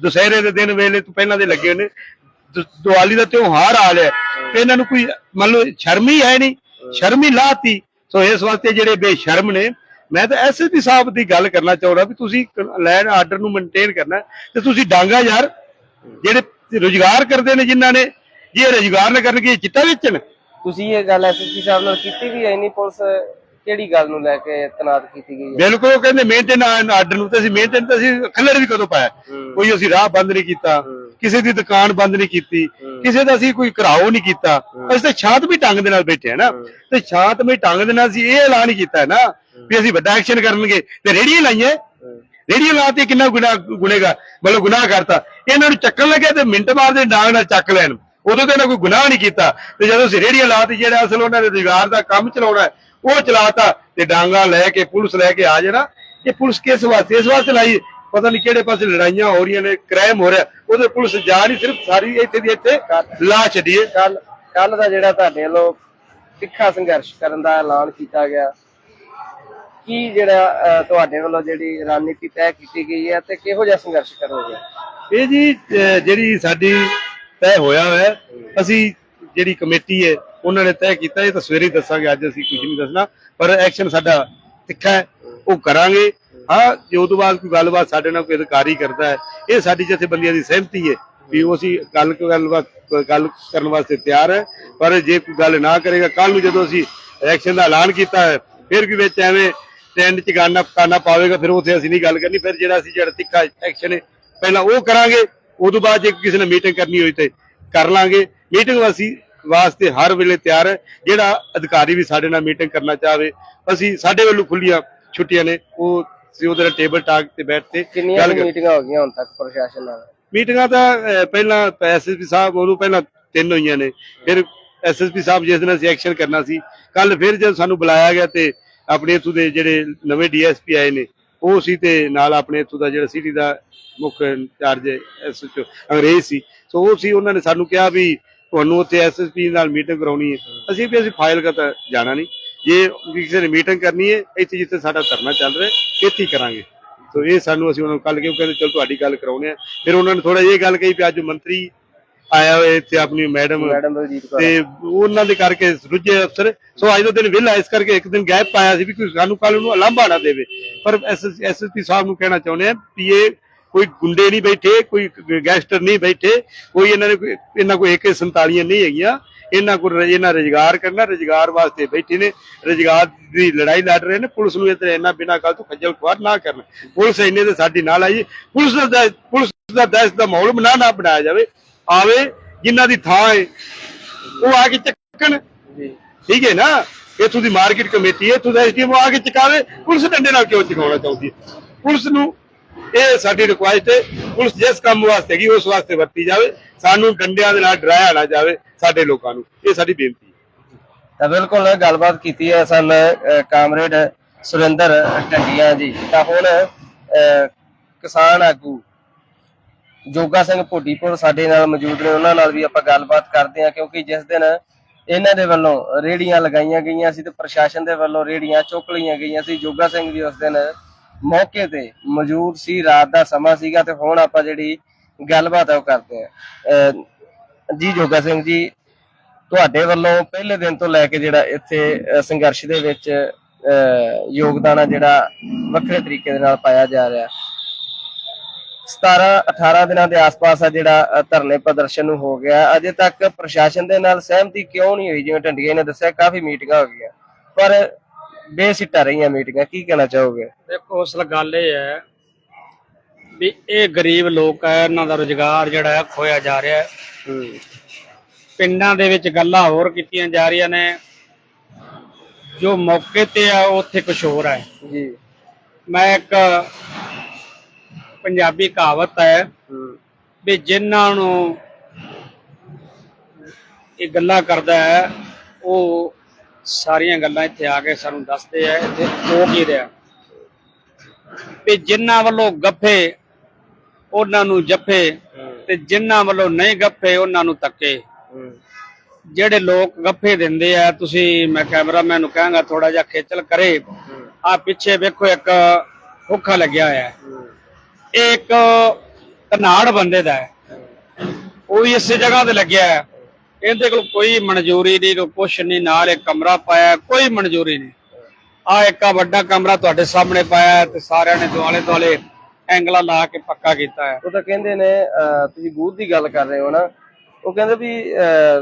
ਦੁਸਹਿਰੇ ਦੇ ਦਿਨ ਵੇਲੇ ਤੋਂ ਪਹਿਲਾਂ ਦੇ ਲੱਗੇ ਨੇ। ਦ- ਦੀਵਾਲੀ ਦਾ ਤਿਉਹਾਰ ਆ ਲਿਆ ਤੇ ਇਹਨਾਂ ਨੂੰ ਕੋਈ ਮੰਨ ਲਓ ਸ਼ਰਮ ਹੀ ਹੈ ਨਹੀਂ ਸ਼ਰਮ ਹੀ ਲਾਤੀ। ਸੋ ਇਸ ਵਾਸਤੇ ਜਿਹੜੇ ਬੇਸ਼ਰਮ ਨੇ ਮੈਂ ਤਾਂ ਐਸਐਸਪੀ ਸਾਹਿਬ ਦੀ ਗੱਲ ਕਰਨਾ ਚਾਹੁੰਦਾ ਵੀ ਤੁਸੀਂ ਲੈਂਡ ਆਰਡਰ ਨੂੰ ਮੇਨਟੇਨ ਕਰਨਾ ਤੇ ਤੁਸੀਂ ਡਾਂਗਾ ਯਾਰ ਜਿਹੜੇ ਰੋਜ਼ਗਾਰ ਕਰਦੇ ਨੇ ਜਿਨ੍ਹਾਂ ਨੇ ਜੇ ਰੋਜ਼ਗਾਰ ਨਾ ਕਰਨਗੇ ਚਿੱਟਾ ਵੇਚਣ। ਤੁਸੀਂ ਇਹ ਗੱਲ ਐਸਐਸਪੀ ਸਾਹਿਬ ਨਾਲ ਕੀਤੀ ਵੀ ਐ ਨਹੀਂ ਪੁਲਿਸ ਕਿਹੜੀ ਗੱਲ ਨੂੰ ਲੈ ਕੇ ਤਨਾਤ ਕੀਤੀ ਗਈ ਹੈ? ਬਿਲਕੁਲ ਉਹ ਕਹਿੰਦੇ ਮੇਨਟੇਨ ਆਰਡਰ ਨੂੰ ਤੇ ਅਸੀਂ ਮੇਨਟੇਨ ਤੇ ਅਸੀਂ ਖੱਲੜ ਵੀ ਕਦੋਂ ਪਾਇਆ। ਕੋਈ ਅਸੀਂ ਰਾਹ ਬੰਦ ਨਹੀਂ ਕੀਤਾ। ਕਿਸੇ ਦੀ ਦੁਕਾਨ ਬੰਦ ਨਹੀਂ ਕੀਤੀ ਕਿਸੇ ਦਾ ਅਸੀਂ ਕੋਈ ਘਰਾਓ ਨਹੀਂ ਕੀਤਾ ਅਸੀਂ ਤਾਂ ਸ਼ਾਂਤਮਈ ਢੰਗ ਦੇ ਨਾਲ ਬੈਠੇ ਆ ਨਾ। ਤੇ ਸ਼ਾਂਤਮਈ ਢੰਗ ਦੇ ਨਾਲ ਅਸੀਂ ਇਹ ਐਲਾਨ ਕੀਤਾ ਨਾ ਵੀ ਅਸੀਂ ਵੱਡਾ ਐਕਸ਼ਨ ਕਰਨਗੇ। ਤੇ ਰੇੜੀਆਂ ਲਾਈਆਂ। ਰੇੜੀਆਂ ਲਾਤੀ ਕਿੰਨਾ ਗੁਨਾਹ ਗੁਨੇਗਾ ਮਤਲਬ ਗੁਨਾਹ ਕਰਤਾ। ਇਹਨਾਂ ਨੂੰ ਚੱਕਣ ਲੱਗੇ ਤੇ ਮਿੰਟ ਮਾਰਦੇ ਡਾਂਗ ਨਾਲ ਚੱਕ ਲੈਣ। ਉਦੋਂ ਤੇ ਇਹਨਾਂ ਕੋਈ ਗੁਨਾਹ ਨਹੀਂ ਕੀਤਾ। ਤੇ ਜਦੋਂ ਅਸੀਂ ਰੇੜੀਆਂ ਲਾਤੀ ਜਿਹੜਾ ਅਸਲ ਉਹਨਾਂ ਦੇ ਰੁਜ਼ਗਾਰ ਦਾ ਕੰਮ ਚਲਾਉਣਾ ਉਹ ਚਲਾਤਾ ਤੇ ਡਾਂਗਾ ਲੈ ਕੇ ਪੁਲਿਸ ਲੈ ਕੇ ਆ ਜਾਣਾ। ਇਹ ਪੁਲਿਸ ਕਿਸ ਵਾਸਤੇ ਇਸ ਵਾਸਤੇ ਲਾਈ? ਪਤਾ ਨਹੀਂ ਕਿਹੜੇ ਪਾਸੇ ਲੜਾਈਆਂ ਹੋ ਰਹੀਆਂ ਨੇ ਕ੍ਰਾਈਮ ਹੋ ਰਿਹਾ। ਉਹਦੇ ਪੁਲਿਸ ਜਾ ਨਹੀਂ ਸਿਰਫ ਸਾਰੀ ਇੱਥੇ ਦੀ ਇੱਥੇ ਲਾ ਛੱਡੀਏ ਕੱਲ ਕੱਲ ਦਾ ਜਿਹੜਾ ਤੁਹਾਡੇ ਵੱਲੋਂ ਤਿੱਖਾ ਸੰਘਰਸ਼ ਕਰਨ ਦਾ ਐਲਾਨ ਕੀਤਾ ਗਿਆ ਕੀ ਜਿਹੜਾ ਤੁਹਾਡੇ ਵੱਲੋਂ ਜਿਹੜੀ ਰਣਨੀਤੀ ਤੈਅ ਕੀਤੀ ਗਈ ਹੈ ਤੇ ਕਿਹੋ ਜਿਹਾ ਸੰਘਰਸ਼ ਕਰੋਗੇ? ਇਹ ਜੀ ਜਿਹੜੀ ਸਾਡੀ ਤੈਅ ਹੋਇਆ ਹੈ ਅਸੀਂ ਜਿਹੜੀ ਕਮੇਟੀ ਹੈ ਉਹਨਾਂ ਨੇ ਤੈਅ ਕੀਤਾ। ਇਹ ਤਾਂ ਸਵੇਰੇ ਦੱਸਾਂਗੇ ਅੱਜ ਅਸੀਂ ਕੁਝ ਨਹੀਂ ਦੱਸਣਾ। ਪਰ ਐਕਸ਼ਨ ਸਾਡਾ ਤਿੱਖਾ ਹੈ ਉਹ ਕਰਾਂਗੇ। ਹਾਂ ਜੇ ਉਹ ਤੋਂ ਬਾਅਦ ਕੋਈ ਗੱਲਬਾਤ ਸਾਡੇ ਨਾਲ ਕੋਈ ਅਧਿਕਾਰੀ ਕਰਦਾ ਹੈ, ਇਹ ਸਾਡੀ ਜਥੇਬੰਦੀਆਂ ਦੀ ਸਹਿਮਤੀ ਹੈ ਵੀ ਉਹ ਅਸੀਂ ਗੱਲ ਗੱਲਬਾਤ, ਗੱਲ ਕਰਨ ਵਾਸਤੇ ਤਿਆਰ ਹੈ। ਪਰ ਜੇ ਕੋਈ ਗੱਲ ਨਾ ਕਰੇਗਾ ਕੱਲ ਨੂੰ ਜਦੋਂ ਅਸੀਂ ਐਕਸ਼ਨ ਦਾ ਐਲਾਨ ਕੀਤਾ ਹੈ, ਫਿਰ ਵੀ ਵਿੱਚ ਐਵੇਂ ਟ੍ਰੈਂਡ ਚ ਗਾਣਾ ਕਾਨਾ ਪਾਵੇਗਾ, ਫਿਰ ਉੱਥੇ ਅਸੀਂ ਨਹੀਂ ਗੱਲ ਕਰਨੀ। ਫਿਰ ਜਿਹੜਾ ਅਸੀਂ ਜਿਹੜਾ ਤਿੱਖਾ ਐਕਸ਼ਨ ਹੈ, ਪਹਿਲਾਂ ਉਹ ਕਰਾਂਗੇ, ਉਦੋਂ ਬਾਅਦ ਜੇ ਕਿਸੇ ਨੇ ਮੀਟਿੰਗ ਕਰਨੀ ਹੋਈ ਤੇ ਕਰ ਲਾਂਗੇ। ਮੀਟਿੰਗ ਵਾਸੀ ਵਾਸਤੇ ਹਰ ਵੇਲੇ ਤਿਆਰ ਹੈ। ਜਿਹੜਾ ਅਧਿਕਾਰੀ ਵੀ ਸਾਡੇ ਨਾਲ ਮੀਟਿੰਗ ਕਰਨਾ ਚਾਹਵੇ, ਅਸੀਂ ਸਾਡੇ ਵੱਲੋਂ ਖੁੱਲੀਆਂ ਛੁੱਟੀਆਂ ਨੇ, ਉਹ ਅਸੀਂ ਉਹਦੇ ਨਾਲ ਟੇਬਲ ਟਾਕ ਤੇ ਬੈਠ ਕੇ ਕਿੰਨੀਆਂ ਗੱਲ ਕੁ ਕਰ ਮੀਟਿੰਗਾਂ ਹੋ ਗਈਆਂ ਹੁਣ ਤੱਕ ਪ੍ਰਸ਼ਾਸਨ ਨਾਲ? ਮੀਟਿੰਗਾਂ ਤਾਂ ਅਹ, ਪਹਿਲਾਂ ਐਸਐਸਪੀ ਸਾਹਿਬ ਉਦੋਂ ਪਹਿਲਾਂ ਤਿੰਨ ਹੋਈਆਂ ਨੇ। ਫਿਰ ਐਸਐਸਪੀ ਸਾਹਿਬ ਜਿਸ ਦਿਨ ਅਸੀਂ ਐਕਸ਼ਨ ਕਰਨਾ ਸੀ ਕੱਲ ਫਿਰ ਜਦ ਸਾਨੂੰ ਬੁਲਾਇਆ ਗਿਆ ਤੇ ਆਪਣੇ ਇੱਥੋਂ ਦੇ ਜਿਹੜੇ ਨਵੇਂ ਡੀਐਸਪੀ ਆਏ ਨੇ ਉਹ ਸੀ ਤੇ ਨਾਲ ਆਪਣੇ ਇੱਥੋਂ ਦਾ ਜਿਹੜਾ ਸਿਟੀ ਦਾ ਮੁੱਖ ਇੰਚਾਰਜ ਐਸਐਚਓ ਅੰਗਰੇਜ਼ ਸੀ। ਸੋ ਉਹ ਸੀ ਉਹਨਾਂ ਨੇ ਸਾਨੂੰ ਕਿਹਾ ਵੀ ਤੁਹਾਨੂੰ ਉੱਥੇ ਐਸਐਸਪੀ ਨਾਲ ਮੀਟਿੰਗ ਕਰਾਉਣੀ ਹੈ। ਅਸੀਂ ਵੀ ਅਸੀਂ ਫਾਈਲ ਕਰ ਤਾਂ ਜਾਣਾ ਨਹੀਂ। ਜੇ ਕਿਸੇ ਨੇ ਮੀਟਿੰਗ ਕਰਨੀ ਹੈ ਇੱਥੇ ਜਿੱਥੇ ਸਾਡਾ ਧਰਨਾ ਚੱਲ ਰਿਹਾ ਇੱਥੇ ਹੀ ਕਰਾਂਗੇ। ਸੋ ਇਹ ਸਾਨੂੰ ਅਸੀਂ ਉਹਨਾਂ ਨੂੰ ਕੱਲ ਕਿਉਂ ਕਹਿੰਦੇ ਚਲ ਤੁਹਾਡੀ ਗੱਲ ਕਰਾਉਨੇ ਆ ਫਿਰ ਉਹਨਾਂ ਨੇ ਥੋੜਾ ਇਹ ਗੱਲ ਕਹੀ ਵੀ ਅੱਜ ਮੰਤਰੀ ਆਇਆ ਹੋਇਆ ਇੱਥੇ ਆਪਣੀ ਮੈਡਮ ਤੇ ਉਹਨਾਂ ਦੇ ਕਰਕੇ ਰੁੱਝੇ ਅਫਸਰ। ਸੋ ਅੱਜ ਦਾ ਦਿਨ ਵਿਹਲਾ ਇਸ ਕਰਕੇ ਇੱਕ ਦਿਨ ਗੈਪ ਪਾਇਆ ਸੀ ਵੀ ਕੋਈ ਸਾਨੂੰ ਕੱਲ ਨੂੰ ਅਲੰਭਾ ਨਾ ਦੇਵੇ। ਪਰ ਐਸਐਸਪੀ ਸਾਹਿਬ ਨੂੰ ਕਹਿਣਾ ਚਾਹੁੰਦੇ ਆ ਵੀ ਇਹ ਕੋਈ ਗੁੰਡੇ ਨਹੀਂ ਬੈਠੇ ਕੋਈ ਗੈਂਗਸਟਰ ਨਹੀਂ ਬੈਠੇ ਕੋਈ ਇਹਨਾਂ ਨੇ ਇਹਨਾਂ ਕੋਈ ਇੱਕ 47 ਨਹੀਂ ਹੈਗੀਆਂ। ਇਹਨਾਂ ਕੋਲ ਇਹਨਾਂ ਰੁਜ਼ਗਾਰ ਕਰਨਾ ਰੁਜ਼ਗਾਰ ਵਾਸਤੇ ਬੈਠੇ ਨੇ ਰੁਜ਼ਗਾਰ ਦੀ ਲੜਾਈ ਲੜ ਰਹੇ ਨੇ ਪੁਲਿਸ ਨੂੰ ਇਹ ਇਹਨਾਂ ਬਿਨਾਂ ਗੱਲ ਤੋਂ ਖੱਜਲ ਖੁਆਰ ਨਾ ਕਰਨ। ਪੁਲਿਸ ਇੰਨੇ ਤੇ ਸਾਡੀ ਨਾਲ ਆਈ ਪੁਲਿਸ ਦਾ ਪੁਲਿਸ ਦਾ ਦਹਿਸ਼ਤ ਦਾ ਮਾਹੌਲ ਬਣਾ ਨਾ ਬਣਾਇਆ ਜਾਵੇ। ਆਵੇ ਜਿਨ੍ਹਾਂ ਦੀ ਥਾਂ ਹੈ ਉਹ ਆ ਕੇ ਚੱਕਣ। ਠੀਕ ਹੈ ਨਾ? ਇੱਥੋਂ ਦੀ ਮਾਰਕੀਟ ਕਮੇਟੀ ਹੈ ਇੱਥੋਂ ਦਾ ਐਸਡੀਐਮ ਆ ਕੇ ਚਕਾਵੇ। ਪੁਲਿਸ ਡੰਡੇ ਨਾਲ ਕਿਉਂ ਚਕਾਉਣਾ ਚਾਹੁੰਦੀ ਹੈ? ਪੁਲਿਸ ਨੂੰ ਇਹ ਸਾਡੀ ਰਿਕੁਐਸਟ ਹੈ ਪੁਲਿਸ ਜਿਸ ਕੰਮ ਵਾਸਤੇ ਹੈਗੀ ਉਸ ਵਾਸਤੇ ਵਰਤੀ ਜਾਵੇ। ਸਾਨੂੰ ਡੰਡਿਆਂ ਦੇ ਨਾਲ ਡਰਾਇਆ ਨਾ ਜਾਵੇ। ਸਾਡੇ ਲੋਕਾਂ ਨੂੰ। ਇਹ ਸਾਡੀ ਬੇਨਤੀ ਹੈ। ਤਾਂ ਬਿਲਕੁਲ ਗੱਲਬਾਤ ਕੀਤੀ ਹੈ ਸਨ ਕਾਮਰੇਡ ਸੁਰਿੰਦਰ ਢੰਡੀਆਂ ਜੀ। ਤਾਂ ਹੁਣ ਕਿਸਾਨ ਆਗੂ ਜੋਗਾ ਸਿੰਘ ਭੋਡੀਪੁਰ ਸਾਡੇ ਨਾਲ ਮੌਜੂਦ ਨੇ। ਉਹਨਾਂ ਨਾਲ ਵੀ ਆਪਾਂ ਗੱਲਬਾਤ ਕਰਦੇ ਹਾਂ, ਕਿਉਂਕਿ ਜਿਸ ਦਿਨ ਇਹਨਾਂ ਦੇ ਵੱਲੋਂ ਰੇੜੀਆਂ ਲਗਾਈਆਂ ਗਈਆਂ ਸੀ ਤੇ ਪ੍ਰਸ਼ਾਸਨ ਦੇ ਵੱਲੋਂ ਰੇੜੀਆਂ ਚੁੱਕ ਲਈਆਂ ਗਈਆਂ ਸੀ। ਜੋਗਾ ਸਿੰਘ ਵੀ ਉਸ ਦਿਨ ਮੌਕੇ ਤੇ ਮੌਜੂਦ ਸੀ। ਰਾਤ ਦਾ ਸਮਾਂ ਸੀਗਾ ਤੇ ਹੁਣ ਆਪਾਂ ਜਿਹੜੀ ਗੱਲਬਾਤ ਹੈ ਉਹ ਕਰਦੇ ਹਾਂ। ਜੀ, ਜੋਗਾ ਸਿੰਘ ਜੀ, ਤੁਹਾਡੇ ਵੱਲੋਂ ਪਹਿਲੇ ਦਿਨ ਤੋਂ ਲੈ ਕੇ ਜਿਹੜਾ ਇੱਥੇ ਸੰਘਰਸ਼ ਦੇ ਵਿੱਚ ਯੋਗਦਾਨ ਆ ਜਿਹੜਾ ਵੱਖਰੇ ਤਰੀਕੇ ਦੇ ਨਾਲ ਪਾਇਆ ਜਾ ਰਿਹਾ। 17 18 ਦਿਨਾਂ ਦੇ ਆਸ-ਪਾਸ ਆ ਜਿਹੜਾ ਧਰਨੇ ਪ੍ਰਦਰਸ਼ਨ ਨੂੰ ਹੋ ਗਿਆ। ਅਜੇ ਤੱਕ ਪ੍ਰਸ਼ਾਸਨ ਦੇ ਨਾਲ ਸਹਿਮਤੀ ਕਿਉਂ ਨਹੀਂ ਹੋਈ? ਜਿਵੇਂ ਢੰਡੀਏ ਨੇ ਦੱਸਿਆ, ਕਾਫੀ ਮੀਟਿੰਗਾਂ ਹੋ ਗਈਆਂ। ਪਰ ਬੇਸਿੱਟਾ ਰਹੀਆਂ ਮੀਟਿੰਗਾਂ, ਕੀ ਕਹਿਣਾ ਚਾਹੋਗੇ? ਦੇਖੋ ਅਸਲ ਗੱਲ ਇਹ ਹੈ ਵੀ ਇਹ ਗਰੀਬ ਲੋਕ ਹੈ ਇਹਨਾਂ ਦਾ ਰੁਜ਼ਗਾਰ ਜਿਹੜਾ ਹੈ ਖੋਇਆ ਜਾ ਰਿਹਾ ਹੈ। ਪਿੰਡਾਂ ਦੇ ਵਿੱਚ ਗੱਲਾਂ ਹੋਰ ਕੀਤੀਆਂ ਜਾ ਰਹੀਆਂ ਨੇ। ਜੋ ਮੌਕੇ ਤੇ ਆ ਉੱਥੇ ਕੁਝ ਹੋਰ ਹੈ ਜੀ। ਮੈਂ ਇੱਕ ਪੰਜਾਬੀ ਕਹਾਵਤ ਹੈ ਹੂੰ। ਵੀ ਜਿਨ੍ਹਾਂ ਨੂੰ ਇਹ ਗੱਲਾਂ ਕਰਦਾ ਹੈ ਉਹ ਸਾਰੀਆਂ ਗੱਲਾਂ ਇੱਥੇ ਆ ਕੇ ਸਾਨੂੰ ਦੱਸਦੇ ਆ ਇੱਥੇ ਹੋ ਕੀ ਰਿਹਾ। ਵੀ ਜਿਨ੍ਹਾਂ ਵੱਲੋਂ ਗੱਫੇ ਉਹਨਾਂ ਨੂੰ ਜੱਫੇ ਤੇ ਜਿਨ੍ਹਾਂ ਵੱਲੋਂ ਨਹੀਂ ਗੱਫੇ ਉਹਨਾਂ ਨੂੰ ਤੱਕੇ ਜਿਹੜੇ ਲੋਕ ਗੱਫੇ ਦਿੰਦੇ ਆ ਤੁਸੀਂ ਮੈਂ ਕੈਮਰਾਮੈਨ ਨੂੰ ਕਹਾਂਗਾ ਥੋੜਾ ਜਿਹਾ ਖੇਚਲ ਕਰੇ। ਆ ਪਿੱਛੇ ਵੇਖੋ ਇੱਕ ਹੁੱਖਾ ਲੱਗਿਆ ਹੋਇਆ। ਹੈ। ਇਹ ਇੱਕ ਧਨਾੜ ਬੰਦੇ ਦਾ ਹੈ। ਉਹ ਵੀ ਇਸੇ ਜਗ੍ਹਾ ਤੇ ਲੱਗਿਆ ਹੈ। ਇਹਦੇ ਕੋਲ ਕੋਈ ਮਨਜ਼ੂਰੀ ਨਹੀਂ ਕੋਈ ਕੁਛ ਨਹੀਂ ਨਾਲ ਇੱਕ ਕਮਰਾ ਪਾਇਆ ਕੋਈ ਮਨਜ਼ੂਰੀ ਨਹੀਂ। ਆ ਇੱਕ ਵੱਡਾ ਕਮਰਾ ਤੁਹਾਡੇ ਸਾਹਮਣੇ ਪਾਇਆ ਤੇ ਸਾਰਿਆਂ ਨੇ ਦੁਆਲੇ ਦੁਆਲੇ ਐਂਗਲਾ ਲਾ ਕੇ ਪੱਕਾ ਕੀਤਾ ਹੈ। ਉਹ ਤਾਂ ਕਹਿੰਦੇ ਨੇ ਤੁਸੀਂ ਬੂਥ ਦੀ ਗੱਲ ਕਰ ਰਹੇ ਹੋ ਨਾ। ਉਹ ਕਹਿੰਦੇ ਵੀ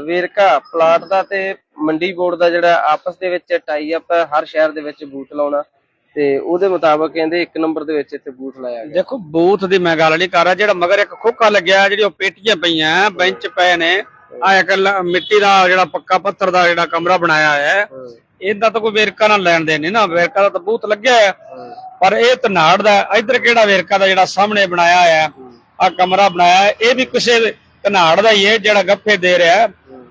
ਵੇਰਕਾ ਪਲਾਟ ਦਾ ਤੇ ਮੰਡੀ ਬੋਰਡ ਦਾ ਜਿਹੜਾ ਆਪਸ ਦੇ ਵਿੱਚ ਟਾਈ ਅਪ ਹਰ ਸ਼ਹਿਰ ਦੇ ਵਿੱਚ ਬੂਥ ਲਾਉਣਾ। ਤੇ ਉਹਦੇ ਮੁਤਾਬਕ ਕਹਿੰਦੇ ਇੱਕ ਨੰਬਰ ਦੇ ਵਿੱਚ ਇੱਥੇ ਬੂਥ ਲਾਇਆ ਗਿਆ। ਦੇਖੋ ਬੂਥ ਦੀ ਮੈਂ ਗੱਲ ਨਹੀਂ ਕਰ ਰਿਹਾ ਜਿਹੜਾ ਮਗਰ ਇੱਕ ਖੋਖਾ ਲੱਗਿਆ ਜਿਹੜੀ ਉਹ ਪੇਟੀਆਂ ਪਈਆਂ ਬੈਂਚ ਪਏ ਨੇ। ਆ ਇੱਕ ਮਿੱਟੀ ਦਾ ਜਿਹੜਾ ਪੱਕਾ ਪੱਥਰ ਦਾ ਜਿਹੜਾ ਕਮਰਾ ਬਣਾਇਆ ਹੈ। ਇਹਦਾ ਤਾਂ ਕੋਈ ਵੇਰਕਾ ਨਾਲ ਲੈਣ ਦੇ ਨਹੀਂ ਨਾ ਵੇਰਕਾ ਦਾ ਤਾਂ ਬੂਥ ਲੱਗਿਆ ਹੈ ਪਰ ਇਹ ਧਨਾੜ ਦਾ ਇਧਰ ਕਿਹੜਾ ਵੇਰਕਾ ਦਾ ਜਿਹੜਾ ਸਾਹਮਣੇ ਬਣਾਇਆ ਹੋਇਆ ਆ ਕਮਰਾ ਬਣਾਇਆ ਹੈ, ਇਹ ਵੀ ਕਿਸੇ ਧਨਾੜ ਦਾ ਹੀ ਹੈ ਜਿਹੜਾ ਗੱਫੇ ਦੇ ਰਿਹਾ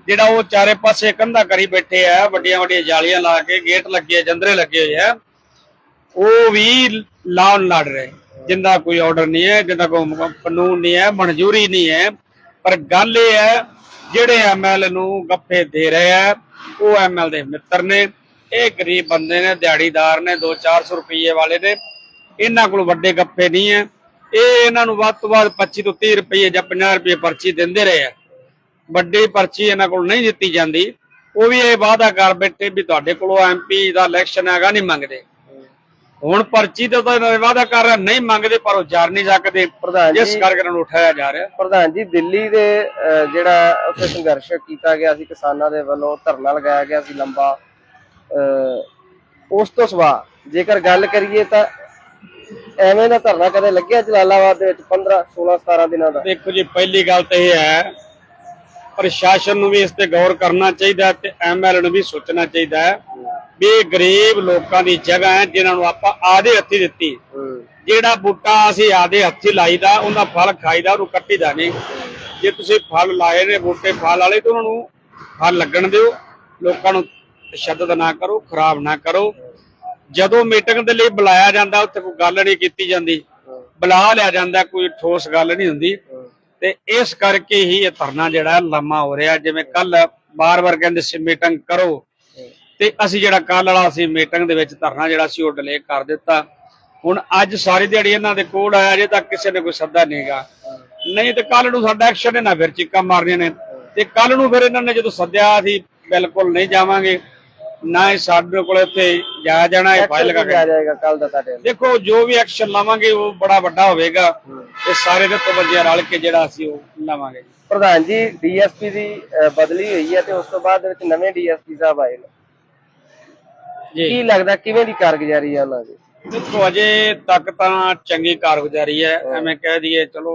ਜਿਹੜਾ ਉਹ ਚਾਰੇ ਪਾਸੇ ਕੰਧਾ ਕਰੀ ਬੈਠੇ ਆ ਵੱਡੀਆਂ ਵੱਡੀਆਂ ਜਾਲੀਆਂ ਲਾ ਕੇ ਗੇਟ ਲੱਗੇ ਜੰਦਰੇ ਲੱਗੇ ਹੋਏ ਆ। ਉਹ ਵੀ ਲਾਉਣ ਲੜ ਰਹੇ। ਜਿੰਦਾ ਕੋਈ ਆਰਡਰ ਨਹੀਂ ਹੈ ਜਿੰਦਾ ਕੋਈ ਕਾਨੂੰਨ ਨਹੀਂ ਹੈ ਮਨਜ਼ੂਰੀ ਨਹੀਂ ਹੈ। ਪਰ ਗੱਲ ਇਹ ਹੈ ਜਿਹੜੇ ਐਮਐਲ ਨੂੰ ਗੱਫੇ ਦੇ ਰਹੇ ਆ ਉਹ ਐਮਐਲ ਦੇ ਮਿੱਤਰ ਨੇ। ਇਹ ਗਰੀਬ ਬੰਦੇ ਨੇ ਦਿਹਾੜੀਦਾਰ ਨੇ 2-400 ਰੁਪਏ ਵਾਲੇ ਨੇ ਇਹਨਾਂ ਕੋਲ ਵੱਡੇ ਗੱਫੇ ਨਹੀਂ ਹੈ ਇਹ ਇਹਨਾਂ ਨੂੰ ਵੱਧ ਤੋਂ ਵੱਧ 25 ਤੋਂ 30 ਰੁਪਏ ਜਾਂ 50 ਰੁਪਏ ਪਰਚੀ ਦਿੰਦੇ ਰਹੇ ਆ ਵੱਡੀ ਪਰਚੀ ਇਹਨਾਂ ਕੋਲ ਨਹੀਂ ਦਿੱਤੀ ਜਾਂਦੀ। ਉਹ ਵੀ ਇਹ ਵਾਅਦਾ ਕਰ ਬੈਠੇ ਵੀ ਤੁਹਾਡੇ ਕੋਲੋਂ ਐਮਪੀ ਦਾ ਇਲੈਕਸ਼ਨ ਹੈਗਾ ਨਹੀਂ ਮੰਗਦੇ। ਹੁਣ ਪਰਚੀ ਤੇ ਤਾਂ ਵਾਅਦਾ ਕਰ ਰਿਹਾ ਨਹੀਂ ਮੰਗਦੇ ਪਰ ਉਹ ਜਾਰ ਨਹੀਂ ਸਕਦੇ ਪ੍ਰਧਾਨ ਜੀ ਕਰਕੇ ਇਹਨਾਂ ਨੂੰ ਉਠਾਇਆ ਜਾ ਰਿਹਾ। ਪ੍ਰਧਾਨ ਜੀ ਦਿੱਲੀ ਦੇ ਜਿਹੜਾ ਉੱਥੇ ਸੰਘਰਸ਼ ਕੀਤਾ ਗਿਆ ਸੀ ਕਿਸਾਨਾਂ ਦੇ ਵੱਲੋਂ ਧਰਨਾ ਲਗਾਇਆ ਗਿਆ ਸੀ ਲੰਬਾ। ਉਸ ਤੋਂ ਸਵਾ ਜੇਕਰ ਗੱਲ ਕਰੀਏ ਤਾਂ ਐਵੇਂ ਦਾ ਧਰਨਾ ਕਦੇ ਲੱਗਿਆ ਜਲਾਲਾਬਾਦ ਦੇ ਵਿੱਚ 15 16 17 ਦਿਨਾਂ ਦਾ? ਦੇਖੋ ਜੀ ਪਹਿਲੀ ਗੱਲ ਤਾਂ ਇਹ ਹੈ ਪ੍ਰਸ਼ਾਸਨ ਨੂੰ ਵੀ ਇਸ ਤੇ ਗੌਰ ਕਰਨਾ ਚਾਹੀਦਾ ਤੇ ਐਮਐਲ ਨੂੰ ਵੀ ਸੋਚਣਾ ਚਾਹੀਦਾ ਵੀ ਇਹ ਗਰੀਬ ਲੋਕਾਂ ਦੀ ਜਗ੍ਹਾ ਹੈ ਜਿਨ੍ਹਾਂ ਨੂੰ ਆਪਾਂ ਆਦੇ ਹੱਥੀ ਦਿੱਤੀ। ਜਿਹੜਾ ਬੂਟਾ ਅਸੀਂ ਆਦੇ ਹੱਥੀ ਲਾਈਦਾ ਉਹਦਾ ਫਲ ਖਾਈਦਾ ਉਹਨੂੰ ਕੱਟੀਦਾ ਨਹੀਂ। ਜੇ ਤੁਸੀਂ ਫਲ ਲਾਏ ਨੇ ਬੂਟੇ ਫਲ ਵਾਲੇ ਤਾਂ ਉਹਨਾਂ ਨੂੰ ਫਲ ਲੱਗਣ ਦਿਓ ਲੋਕਾਂ ਨੂੰ ਤਸ਼ੱਦਦ ਨਾ ਕਰੋ, ਖਰਾਬ ਨਾ ਕਰੋ। ਜਦੋਂ ਮੀਟਿੰਗ ਦੇ ਲਈ ਬੁਲਾਇਆ ਜਾਂਦਾ, ਉੱਥੇ ਕੋਈ ਗੱਲ ਨਹੀਂ ਕੀਤੀ ਜਾਂਦੀ। ਬੁਲਾ ਲਿਆ ਜਾਂਦਾ, ਕੋਈ ਠੋਸ ਗੱਲ ਨਹੀਂ ਹੁੰਦੀ। ਤੇ ਇਸ ਕਰਕੇ ਹੀ ਇਹ ਧਰਨਾ ਜਿਹੜਾ ਲੰਮਾ ਹੋ ਰਿਹਾ। ਜਿਵੇਂ ਕੱਲ ਬਾਰ-ਬਾਰ ਕਹਿੰਦੇ ਸੀ ਮੀਟਿੰਗ ਕਰੋ। ਤੇ ਅਸੀਂ ਜਿਹੜਾ ਕੱਲ ਵਾਲਾ ਸੀ ਮੀਟਿੰਗ ਦੇ ਵਿੱਚ ਧਰਨਾ ਜਿਹੜਾ ਸੀ, ਉਹ ਡਿਲੇ ਕਰ ਦਿੱਤਾ। ਹੁਣ ਅੱਜ ਸਾਰੀ ਦਿਹਾੜੀ ਇਹਨਾਂ ਦੇ ਕੋਲ ਆਇਆ ਜੇ ਤੱਕ ਕਿਸੇ ਨੇ ਕੋਈ ਸੱਦਾ ਨਹੀਂਗਾ ਨਹੀਂ ਤੇ ਕੱਲ ਨੂੰ ਸਾਡਾ ਐਕਸ਼ਨ ਇਹਨਾਂ ਫਿਰ ਚੀਕਾਂ ਮਾਰਨੀਆਂ ਨੇ। ਤੇ ਕੱਲ ਨੂੰ ਫਿਰ ਇਹਨਾਂ ਨੇ ਜਦੋਂ ਸੱਦਿਆ, ਅਸੀਂ ਬਿਲਕੁਲ ਨਹੀਂ ਜਾਵਾਂਗੇ। ਨਾ ਹੀ ਸਾਡੇ ਕੋਲ ਇੱਥੇ ਜਾਇਆ ਜਾਣਾ ਇਹ ਫਾਈਲ ਲਗਾ ਆ ਕੇ ਜਾਏਗਾ ਕੱਲ ਦਾ ਵੱਲੋਂ? ਦੇਖੋ ਜੋ ਵੀ ਐਕਸ਼ਨ ਲਵਾਂਗੇ ਉਹ ਬੜਾ ਵੱਡਾ ਹੋਵੇਗਾ। ਤੇ ਸਾਰੇ ਦੇ ਤਵੱਜੇ ਰਲ ਕੇ ਜਿਹੜਾ ਅਸੀਂ ਉਹ ਲਵਾਂਗੇ। ਪ੍ਰਧਾਨ ਜੀ ਡੀਐਸਪੀ ਦੀ ਬਦਲੀ ਹੋਈ ਹੈ ਤੇ ਉਸ ਤੋਂ ਬਾਅਦ ਵਿੱਚ ਨਵੇਂ ਡੀਐਸਪੀ ਸਾਹਿਬ ਆਏ ਨੇ। ਜੀ। ਕੀ ਲੱਗਦਾ ਕਿਵੇਂ ਦੀ ਕਾਰਗੁਜ਼ਾਰੀ ਹੈ ਉਹਨਾਂ ਦੀ? ਦੇਖੋ ਅਜੇ ਤੱਕ ਤਾਂ ਚੰਗੀ ਕਾਰਗੁਜ਼ਾਰੀ ਹੈ। ਐਵੇਂ ਕਹਿ ਦਈਏ ਚਲੋ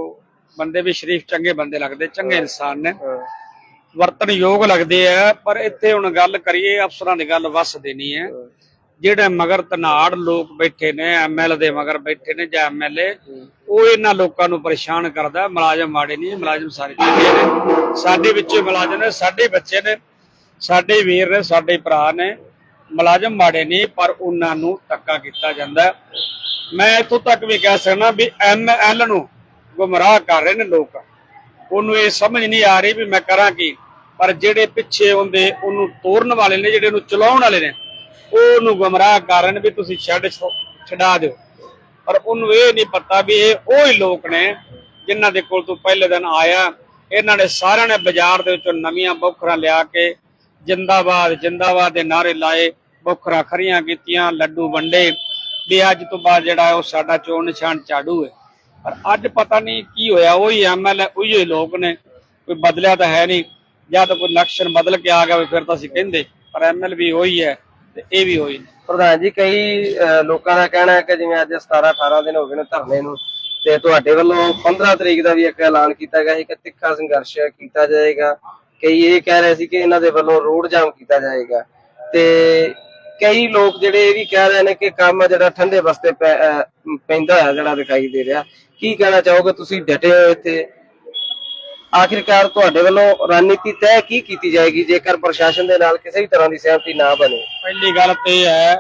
ਬੰਦੇ ਵੀ ਸ਼ਰੀਫ ਚੰਗੇ ਬੰਦੇ ਲੱਗਦੇ ਚੰਗੇ ਇਨਸਾਨ ਨੇ। ਵਰਤਣ ਯੋਗ ਲੱਗਦੇ ਆ, ਪਰ ਇੱਥੇ ਹੁਣ ਗੱਲ ਕਰੀਏ, ਅਫਸਰਾਂ ਦੀ ਗੱਲ ਵਸ ਦੇਣੀ ਹੈ। ਜਿਹੜੇ ਮਗਰ ਤਨਾੜ ਲੋਕ ਬੈਠੇ ਨੇ ਐਮਐਲ ਦੇ ਮਗਰ ਬੈਠੇ ਨੇ ਜਾਂ ਐਮਐਲਏ ਉਹ ਇਹਨਾਂ ਲੋਕਾਂ ਨੂੰ ਪਰੇਸ਼ਾਨ ਕਰਦਾ। ਮੁਲਾਜ਼ਮ ਮਾੜੇ ਨਹੀਂ, ਮੁਲਾਜ਼ਮ ਸਾਰੇ ਚੰਗੇ ਨੇ। ਸਾਡੇ ਵਿੱਚੋਂ ਮੁਲਾਜ਼ਮ ਨੇ, ਸਾਡੇ ਬੱਚੇ ਨੇ, ਸਾਡੇ ਵੀਰ ਨੇ, ਸਾਡੇ ਭਰਾ ਨੇ। ਮੁਲਾਜ਼ਮ ਮਾੜੇ ਨਹੀਂ, ਪਰ ਉਹਨਾਂ ਨੂੰ ਧੱਕਾ ਕੀਤਾ ਜਾਂਦਾ। ਮੈਂ ਇਥੋਂ ਤੱਕ ਵੀ ਕਹਿ ਸਕਦਾ ਵੀ ਐਮਐਲ ਨੂੰ ਗੁੰਮਰਾਹ ਕਰ ਰਹੇ ਨੇ ਲੋਕ। ਉਹਨੂੰ ਇਹ ਸਮਝ ਨਹੀਂ ਆ ਰਹੀ ਵੀ ਮੈਂ ਕਰਾਂ ਕੀ। ਪਰ ਜਿਹੜੇ ਪਿੱਛੇ ਹੁੰਦੇ ਉਹਨੂੰ ਤੋੜਨ ਵਾਲੇ ਨੇ, ਜਿਹੜੇ ਉਹਨੂੰ ਚਲਾਉਣ ਵਾਲੇ ਨੇ, ਉਹਨੂੰ ਗਮਰਾਹ ਕਰਨ ਵੀ ਤੁਸੀਂ ਛੱਡ ਛੋ- ਛਡਾ ਦਿਓ। ਪਰ ਉਹਨੂੰ ਇਹ ਨਹੀਂ ਪਤਾ ਵੀ ਇਹ ਉਹ ਹੀ ਲੋਕ ਨੇ ਜਿਨ੍ਹਾਂ ਦੇ ਕੋਲ ਤੂੰ ਪਹਿਲੇ ਦਿਨ ਆਇਆ। ਇਹਨਾਂ ਨੇ ਸਾਰਿਆਂ ਨੇ ਬਾਜ਼ਾਰ ਦੇ ਵਿੱਚੋਂ ਨਵੀਆਂ ਬੋਖਰਾਂ ਲਿਆ ਕੇ ਜਿੰਦਾਬਾਦ ਜਿੰਦਾਬਾਦ ਦੇ ਨਾਰੇ ਲਾਏ, ਬੋਖਰਾਂ ਖਰੀਆਂ ਕੀਤੀਆਂ, ਲੱਡੂ ਵੰਡੇ। ਵੀ ਅੱਜ ਤੋਂ ਬਾਅਦ ਜਿਹੜਾ ਉਹ ਸਾਡਾ ਚੋਣ ਨਿਸ਼ਾਨ ਝਾੜੂ ਹੈ। ਪਰ ਅੱਜ ਪਤਾ ਨਹੀਂ ਕੀ ਹੋਇਆ, ਉਹੀ ਐਮਐਲਏ ਉਹੀ ਲੋਕ ਨੇ। ਕੋਈ ਬਦਲਿਆ ਤਾਂ ਹੈ ਨਹੀਂ। ਜਾਂ ਤਾਂ ਕੋਈ ਇਲੈਕਸ਼ਨ ਬਦਲ ਕੇ ਆ ਗਿਆ ਫਿਰ ਤਾਂ ਅਸੀਂ ਕਹਿੰਦੇ ਪਰ ਐਮਐਲ ਵੀ ਉਹੀ ਹੈ ਤੇ ਇਹ ਵੀ ਉਹੀ ਪ੍ਰਧਾਨ ਜੀ ਕਈ ਅਹ, ਲੋਕਾਂ ਦਾ ਕਹਿਣਾ ਹੈ ਕਿ ਜਿਵੇਂ ਅੱਜ 17 18 ਦਿਨ ਹੋ ਗਏ ਨੇ ਧਰਨੇ ਨੂੰ ਤੇ ਤੁਹਾਡੇ ਵੱਲੋਂ 15 ਤਰੀਕ ਦਾ ਵੀ ਇੱਕ ਐਲਾਨ ਕੀਤਾ ਗਿਆ ਸੀ ਕਿ ਤਿੱਖਾ ਸੰਘਰਸ਼ ਕੀਤਾ ਜਾਏਗਾ। ਕਈ ਇਹ ਕਹਿ ਰਹੇ ਸੀ ਕਿ ਇਹਨਾਂ ਦੇ ਵੱਲੋਂ ਰੋਡ ਜਾਮ ਕੀਤਾ ਜਾਏਗਾ। ਤੇ ਕਈ ਲੋਕ ਜਿਹੜੇ ਇਹ ਵੀ ਕਹਿ ਰਹੇ ਨੇ ਕਿ ਕੰਮ ਆ ਜਿਹੜਾ ਠੰਡੇ ਵਸਤੇ ਪੈ- ਅਹ, ਪੈਂਦਾ ਹੋਇਆ ਜਿਹੜਾ ਦਿਖਾਈ ਦੇ ਰਿਹਾ। ਕੀ ਕਹਿਣਾ ਚਾਹੋਗੇ? ਤੁਸੀਂ ਡਟੇ ਹੋ ਇੱਥੇ। ਆਖਿਰਕਾਰ ਤੁਹਾਡੇ ਵੱਲੋਂ ਰਣਨੀਤੀ ਤੈਅ ਕੀ ਕੀਤੀ ਜਾਏਗੀ ਜੇਕਰ ਪ੍ਰਸ਼ਾਸਨ ਦੇ ਨਾਲ ਕਿਸੇ ਵੀ ਤਰ੍ਹਾਂ ਦੀ ਸਹਿਮਤੀ ਨਾ ਬਣੇ? ਪਹਿਲੀ ਗੱਲ ਤੇ ਇਹ ਹੈ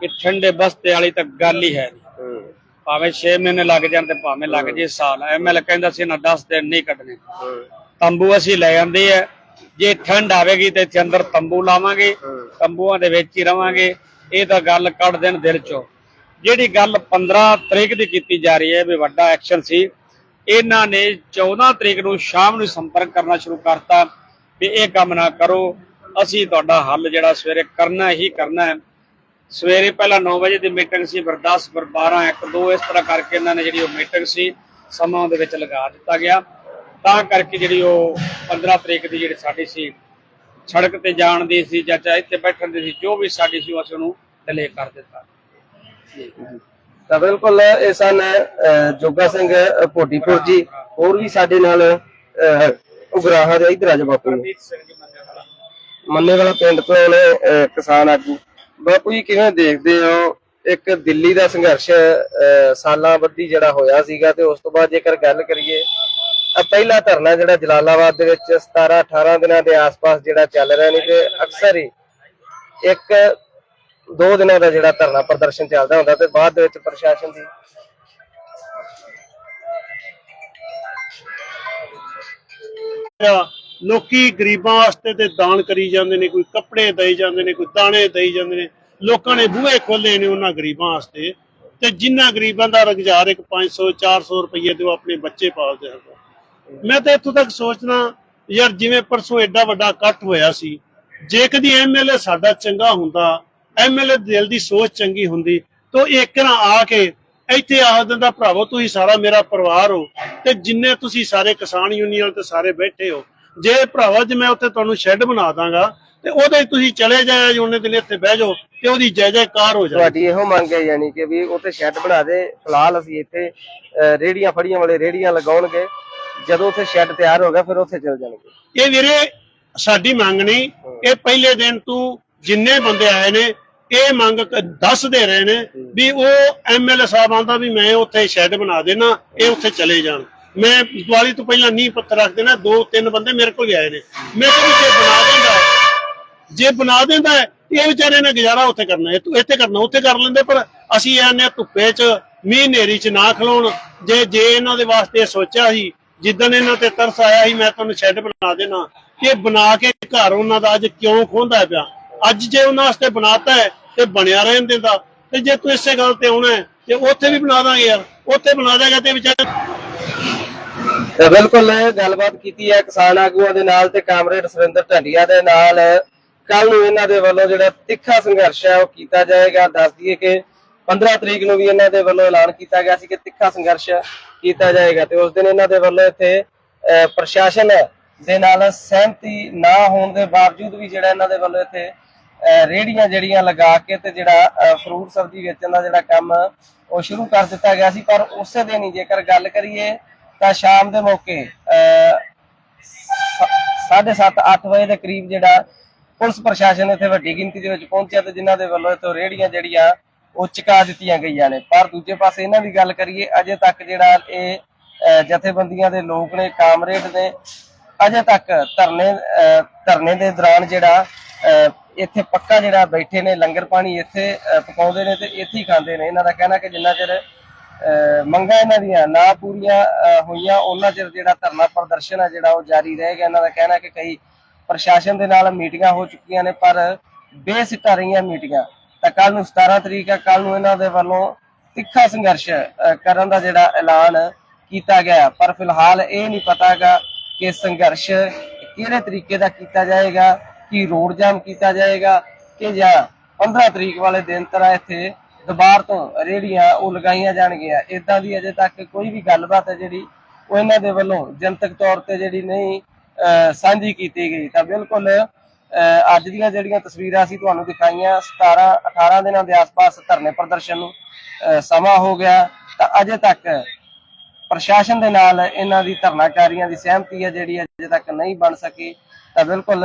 ਕਿ ਠੰਡੇ ਬਸਤੇ ਵਾਲੀ ਤਾਂ ਗੱਲ ਹੀ ਹੈ ਨਹੀਂ। ਭਾਵੇਂ 6 ਮਹੀਨੇ ਲੱਗ ਜਾਣ ਤੇ ਭਾਵੇਂ ਲੱਗ ਜੇ ਸਾਲ। ਐਮਐਲ ਕਹਿੰਦਾ ਸੀ ਨਾ 10 ਦਿਨ ਨਹੀਂ ਕੱਢਣੇ। ਤੰਬੂ ਅਸੀਂ ਲੈ ਜਾਂਦੇ ਆ। ਜੇ ਠੰਡ ਆਵੇਗੀ ਤੇ ਇੱਥੇ ਅੰਦਰ ਤੰਬੂ ਲਾਵਾਂਗੇ। ਤੰਬੂਆਂ ਦੇ ਵਿੱਚ ਹੀ ਰਵਾਂਗੇ। ਇਹ ਤਾਂ ਗੱਲ ਕੱਢ ਦੇਣ ਦਿਲ ਚੋਂ। ਜਿਹੜੀ ਗੱਲ 15 ਤਰੀਕ ਦੀ ਕੀਤੀ ਜਾ ਰਹੀ ਹੈ ਵੀ ਵੱਡਾ ਐਕਸ਼ਨ ਸੀ ਇਹਨਾਂ ਨੇ 14 ਤਰੀਕ ਨੂੰ ਸ਼ਾਮ ਨੂੰ ਸੰਪਰਕ ਕਰਨਾ ਸ਼ੁਰੂ ਕਰਤਾ ਵੀ ਇਹ ਕੰਮ ਨਾ ਕਰੋ, ਅਸੀਂ ਤੁਹਾਡਾ ਹੱਲ ਜਿਹੜਾ ਸਵੇਰੇ ਕਰਨਾ ਹੀ ਕਰਨਾ ਹੈ। ਸਵੇਰੇ ਪਹਿਲਾਂ 9 ਵਜੇ ਦੀ ਮੀਟਿੰਗ ਸੀ, ਫਿਰ 10 ਫਿਰ 12 1 2 ਇਸ ਤਰ੍ਹਾਂ ਕਰਕੇ ਇਹਨਾਂ ਨੇ ਜਿਹੜੀ ਉਹ ਮੀਟਿੰਗ ਸੀ, ਸਮਾਂ ਉਹਦੇ ਵਿੱਚ ਲਗਾ ਦਿੱਤਾ ਗਿਆ। ਤਾਂ ਕਰਕੇ ਜਿਹੜੀ ਉਹ 15 ਤਰੀਕ ਦੀ ਜਿਹੜੀ ਸਾਡੀ ਸੀ, ਸੜਕ ਤੇ ਜਾਣ ਦੀ ਸੀ ਜਾਂ ਚਾਹੇ ਇੱਥੇ ਬੈਠਣ ਦੀ ਸੀ, ਜੋ ਵੀ ਸਾਡੀ ਸੀ, ਅਸੀਂ ਉਹਨੂੰ ਡਿਲੇ ਕਰ ਦਿੱਤਾ। ਤਾਂ ਬਿਲਕੁਲ ਇਹ ਸਨ ਜੋਗਾ ਸਿੰਘ ਭੋਟੀਪੁਰ ਜੀ। ਹੋਰ ਵੀ ਸਾਡੇ ਨਾਲ ਉਗਰਾਹਾਂ ਦੇ ਇਧਰ ਆ ਜਾ। ਬਾਪੂ ਮੰਨੇ ਵਾਲਾ ਪਿੰਡ ਤੋਂ ਨੇ ਕਿਸਾਨ ਆਗੂ। ਬਾਪੂ ਜੀ ਕਿਵੇਂ ਦੇਖਦੇ ਹੋ? ਇੱਕ ਦਿੱਲੀ ਦਾ ਸੰਘਰਸ਼ ਸਾਲਾਂ ਬੱਧੀ ਜਿਹੜਾ ਹੋਇਆ ਸੀਗਾ ਤੇ ਉਸ ਤੋਂ ਬਾਅਦ ਜੇਕਰ ਗੱਲ ਕਰੀਏ ਪਹਿਲਾ ਧਰਨਾ ਜਿਹੜਾ ਜਲਾਲਾਬਾਦ ਦੇ ਵਿੱਚ 17 18 ਦਿਨਾਂ ਦੇ ਆਸ-ਪਾਸ ਜਿਹੜਾ ਚੱਲ ਰਿਹਾ ਨਹੀਂ ਤੇ ਅਕਸਰ ਹੀ ਇੱਕ ਦੋ ਦਿਨਾਂ ਦਾ ਜਿਹੜਾ ਧਰਨਾ ਪ੍ਰਦਰਸ਼ਨ ਚੱਲਦਾ ਹੁੰਦਾ ਤੇ ਬਾਅਦ ਦੇ ਵਿੱਚ ਪ੍ਰਸ਼ਾਸਨ ਦੀ ਲੋਕੀ ਗਰੀਬਾਂ ਵਾਸਤੇ ਤੇ ਦਾਨ ਕਰੀ ਜਾਂਦੇ ਨੇ, ਕੋਈ ਕੱਪੜੇ ਦੇਈ ਜਾਂਦੇ ਨੇ, ਕੋਈ ਦਾਣੇ ਦੇਈ ਜਾਂਦੇ ਨੇ, ਲੋਕਾਂ ਨੇ ਬੂਹੇ ਖੋਲੇ ਨੇ ਉਹਨਾਂ ਗਰੀਬਾਂ ਵਾਸਤੇ ਤੇ ਜਿਨ੍ਹਾਂ ਗਰੀਬਾਂ ਦਾ ਰੁਜ਼ਗਾਰ ਇੱਕ 500 400 ਰੁਪਏ ਦੇ ਉਹ ਆਪਣੇ ਬੱਚੇ ਪਾਲਦੇ ਹਨ। ਮੈਂ ਤਾਂ ਇੱਥੋਂ ਤੱਕ ਸੋਚਣਾ ਯਾਰ ਜਿਵੇਂ ਪਰਸੋਂ ਐਡਾ ਵੱਡਾ ਇਕੱਠ ਹੋਇਆ ਸੀ, ਜੇ ਕਦੀ ਐਮਐਲਏ ਸਾਡਾ ਚੰਗਾ ਹੁੰਦਾ ਐਮਐਲਏ ਦਿਲ ਦੀ ਸੋਚ ਚੰਗੀ ਹੁੰਦੀ ਤਾਂ ਇੱਕ ਨਾ ਆ ਕੇ ਇੱਥੇ ਆਹ ਦਿੰਦਾ ਭਰਾਵੋ ਤੁਸੀਂ ਸਾਰਾ ਮੇਰਾ ਪਰਿਵਾਰ ਹੋ ਤੇ ਜਿੰਨੇ ਤੁਸੀਂ ਸਾਰੇ ਕਿਸਾਨ ਯੂਨੀਅਨ ਤੇ ਸਾਰੇ ਬੈਠੇ ਹੋ ਜੇ ਭਰਾਵਾ ਜੇ ਮੈਂ ਉੱਥੇ ਤੁਹਾਨੂੰ ਸ਼ੈੱਡ ਬਣਾ ਦਾਂਗਾ ਤੇ ਉਹਦੇ ਤੁਸੀਂ ਚਲੇ ਜਾਇਆ ਜੀ ਉਹਨੇ ਦਿਨ ਇੱਥੇ ਬਹਿ ਜਾਓ ਤੇ ਉਹਦੀ ਜੈ ਜੈਕਾਰ ਹੋ ਜਾਏ ਤੁਹਾਡੀ ਇਹੋ ਮੰਗ ਹੈ ਯਾਨੀ ਕਿ ਵੀ ਉੱਥੇ ਸ਼ੈੱਡ ਬਣਾ ਦੇ ਫਿਲਹਾਲ ਅਸੀਂ ਇੱਥੇ ਅਹ, ਰੇਹੜੀਆਂ ਫੜੀਆਂ ਵਾਲੇ ਰੇਹੜੀਆਂ ਲਗਾਉਣਗੇ ਜਦੋਂ ਉੱਥੇ ਸ਼ੈੱਡ ਤਿਆਰ ਹੋ ਗਿਆ ਫਿਰ ਉੱਥੇ ਚਲ ਜਾਣਗੇ। ਇਹ ਵੀਰੇ ਸਾਡੀ ਮੰਗ ਨਹੀਂ ਇਹ ਪਹਿਲੇ ਦਿਨ ਤੂੰ ਜਿੰਨੇ ਬੰਦੇ ਆਏ ਨੇ ਇਹ ਮੰਗ ਕ- ਦੱਸਦੇ ਰਹੇ ਨੇ ਵੀ ਉਹ ਐਮਐਲਏ ਸਾਹਿਬ ਆਂਦਾ ਵੀ ਮੈਂ ਉੱਥੇ ਸ਼ੈੱਡ ਬਣਾ ਦੇਣਾ, ਇਹ ਉੱਥੇ ਚਲੇ ਜਾਣ। ਮੈਂ ਦੀਵਾਲੀ ਤੋਂ ਪਹਿਲਾਂ ਨੀਂਹ ਪੱਥਰ ਰੱਖ ਦੇਣਾ, ਦੋ ਤਿੰਨ ਬੰਦੇ ਮੇਰੇ ਕੋਲ ਆਏ ਨੇ। ਮੈਂ ਕਿਹਾ ਜੇ ਬਣਾ ਦਿੰਦਾ ਜੇ ਬਣਾ ਦਿੰਦਾ ਇਹ ਵਿਚਾਰੇ ਨੇ ਗੁਜ਼ਾਰਾ ਉੱਥੇ ਕਰਨਾ ਹੈ ਤੂੰ ਇੱਥੇ ਕਰਨਾ, ਉੱਥੇ ਕਰ ਲੈਂਦੇ, ਪਰ ਅਸੀਂ ਇਹਨੇ ਧੁੱਪੇ 'ਚ, ਮੀਂਹ ਨੇਰੀ 'ਚ ਨਾ ਖਲੋਣ। ਜੇ ਜੇ ਇਹਨਾਂ ਦੇ ਵਾਸਤੇ ਸੋਚਿਆ ਸੀ, ਜਿੱਦਣ ਇਹਨਾਂ ਤੇ ਤਰਸ ਆਇਆ ਸੀ, ਮੈਂ ਤੁਹਾਨੂੰ ਸ਼ੈੱਡ ਬਣਾ ਦੇਣਾ। ਇਹ ਬਣਾ ਕੇ ਘਰ ਉਹਨਾਂ ਦਾ ਅੱਜ ਕਿਉਂ ਖੋਂਦਾ ਪਿਆ? ਅੱਜ ਜੇ ਉਹਨਾਂ ਵਾਸਤੇ ਬਣਾਤਾ ਹੈ ਤੇ ਬਣਿਆ ਰਹਿਣ ਦਿੰਦਾ, ਤੇ ਜੇ ਤੂੰ ਇਸੇ ਗੱਲ ਤੇ ਆਉਣਾ ਤੇ ਉੱਥੇ ਵੀ ਬਣਾ ਦਾਂਗੇ ਯਾਰ, ਉੱਥੇ ਬਣਾ ਦੇਗਾ ਤੇ ਵਿਚਾਰੇ ਤੇ ਬਿਲਕੁਲ ਗੱਲਬਾਤ ਕੀਤੀ ਹੈ ਕਿਸਾਨ ਆਗੂਆਂ ਦੇ ਨਾਲ ਤੇ ਕਾਮਰੇਡ ਸੁਰਿੰਦਰ ਢੰਡੀਆ ਦੇ ਨਾਲ। ਕੱਲ ਨੂੰ ਇਹਨਾਂ ਦੇ ਵੱਲੋਂ ਜਿਹੜਾ ਤਿੱਖਾ ਸੰਘਰਸ਼ ਹੈ, ਉਹ ਕੀਤਾ ਜਾਏਗਾ। ਦੱਸ ਦਈਏ ਕਿ 15 ਤਰੀਕ ਨੂੰ ਵੀ ਇਹਨਾਂ ਦੇ ਵੱਲੋਂ ਐਲਾਨ ਕੀਤਾ ਗਿਆ ਸੀ ਕਿ ਤਿੱਖਾ ਸੰਘਰਸ਼ ਕੀਤਾ ਜਾਏਗਾ ਤੇ ਉਸ ਦਿਨ ਇਹਨਾਂ ਦੇ ਵੱਲੋਂ ਇੱਥੇ ਪ੍ਰਸ਼ਾਸਨ ਦੇ ਨਾਲ ਸਹਿਮਤੀ ਨਾ ਹੋਣ ਦੇ ਬਾਵਜੂਦ ਵੀ ਜਿਹੜਾ ਇਹਨਾਂ ਦੇ ਵੱਲੋਂ ਇੱਥੇ ਅਹ, ਰੇਹੜੀਆਂ ਜਿਹੜੀਆਂ ਲਗਾ ਕੇ ਤੇ ਜਿਹੜਾ ਫਰੂਟ ਸਬਜ਼ੀ ਵੇਚਣ ਦਾ ਜਿਹੜਾ ਕੰਮ ਉਹ ਸ਼ੁਰੂ ਕਰ ਦਿੱਤਾ ਗਿਆ ਸੀ ਪਰ ਉਸੇ ਦਿਨ ਹੀ ਜੇਕਰ ਗੱਲ ਕਰੀਏ ਤਾਂ ਸ਼ਾਮ ਦੇ ਮੌਕੇ ਅਹ, 7:30 8 ਵਜੇ ਦੇ ਕਰੀਬ ਜਿਹੜਾ ਪੁਲਿਸ ਪ੍ਰਸ਼ਾਸਨ ਇੱਥੇ ਵੱਡੀ ਗਿਣਤੀ ਦੇ ਵਿੱਚ ਪਹੁੰਚਿਆ ਤੇ ਜਿਨ੍ਹਾਂ ਦੇ ਵੱਲੋਂ ਇੱਥੋਂ ਰੇਹੜੀਆਂ ਜਿਹੜੀਆਂ ਉਹ ਚੁਕਾ ਦਿੱਤੀਆਂ ਗਈਆਂ ਨੇ। ਪਰ ਦੂਜੇ ਪਾਸੇ ਇਹਨਾਂ ਦੀ ਗੱਲ ਕਰੀਏ ਅਜੇ ਤੱਕ ਜਿਹੜਾ ਇਹ ਜਥੇਬੰਦੀਆਂ ਦੇ ਲੋਕ ਨੇ ਕਾਮਰੇਡ ਨੇ ਅਜੇ ਤੱਕ ਧਰਨੇ ਧਰਨੇ ਦੇ ਦੌਰਾਨ ਜਿਹੜਾ ਇੱਥੇ ਪੱਕਾ ਜਿਹੜਾ ਬੈਠੇ ਨੇ, ਲੰਗਰ ਪਾਣੀ ਇੱਥੇ ਪਕਾਉਂਦੇ ਨੇ ਤੇ ਇੱਥੇ ਹੀ ਖਾਂਦੇ ਨੇ। ਇਹਨਾਂ ਦਾ ਕਹਿਣਾ ਕਿ ਜਿੰਨਾ ਚਿਰ ਮੰਗਾਂ ਇਹਨਾਂ ਦੀਆਂ ਨਾ ਪੂਰੀਆਂ ਹੋਈਆਂ, ਉਹਨਾਂ ਚਿਰ ਜਿਹੜਾ ਧਰਨਾ ਪ੍ਰਦਰਸ਼ਨ ਹੈ ਜਿਹੜਾ ਉਹ ਜਾਰੀ ਰਹੇਗਾ ਇਹਨਾਂ ਦਾ ਕਹਿਣਾ ਕਿ ਕਈ ਪ੍ਰਸ਼ਾਸਨ ਦੇ ਨਾਲ ਮੀਟਿੰਗਾਂ ਹੋ ਚੁੱਕੀਆਂ ਨੇ, ਪਰ ਬੇਸਿੱਟਾ ਰਹੀਆਂ ਮੀਟਿੰਗਾਂ। ਤਾਂ ਕੱਲ ਨੂੰ 17 ਤਰੀਕ ਹੈ ਕੱਲ ਨੂੰ ਇਹਨਾਂ ਦੇ ਵੱਲੋਂ ਤਿੱਖਾ ਸੰਘਰਸ਼ ਕਰਨ ਦਾ ਜਿਹੜਾ ਐਲਾਨ ਕੀਤਾ ਗਿਆ। ਪਰ ਫਿਲਹਾਲ ਇਹ ਨਹੀਂ ਪਤਾਗਾ ਕਿ ਸੰਘਰਸ਼ ਕਿਹੜੇ ਤਰੀਕੇ ਦਾ ਕੀਤਾ ਜਾਏਗਾ, ਕਿ ਰੋਡ ਜਾਮ ਕੀਤਾ ਜਾਏਗਾ ਕਿ ਜਾਂ 15 ਤਰੀਕ ਵਾਲੇ ਦਿਨ ਤਰ੍ਹਾਂ ਇੱਥੇ ਦੁਬਾਰ ਤੋਂ ਰੇੜੀਆਂ ਉਹ ਲਗਾਈਆਂ ਜਾਣਗੀਆਂ। ਇਦਾਂ ਦੀ ਅਜੇ ਤੱਕ ਕੋਈ ਵੀ ਗੱਲਬਾਤ ਹੈ ਜਿਹੜੀ ਉਹ ਇਹਨਾਂ ਦੇ ਵੱਲੋਂ ਜਨਤਕ ਤੌਰ ਤੇ ਜਿਹੜੀ ਨਹੀਂ ਸਾਂਝੀ ਕੀਤੀ ਗਈ। ਤਾਂ ਬਿਲਕੁਲ, ਅਹ, ਅੱਜ ਦੀਆਂ ਜਿਹੜੀਆਂ ਤਸਵੀਰਾਂ ਅਸੀਂ ਤੁਹਾਨੂੰ ਦਿਖਾਈਆਂ 17 18 ਦਿਨਾਂ ਦੇ ਆਸ-ਪਾਸ ਧਰਨੇ ਪ੍ਰਦਰਸ਼ਨ ਨੂੰ ਸਮਾਂ ਹੋ ਗਿਆ। ਤਾਂ ਅਜੇ ਤੱਕ ਪ੍ਰਸ਼ਾਸਨ ਦੇ ਨਾਲ ਇਹਨਾਂ ਦੀ ਧਰਨਾਕਾਰੀਆਂ ਦੀ ਸਹਿਮਤੀ ਹੈ ਜਿਹੜੀ ਅਜੇ ਤੱਕ ਨਹੀਂ ਬਣ ਸਕੀ, ਤਾਂ ਬਿਲਕੁਲ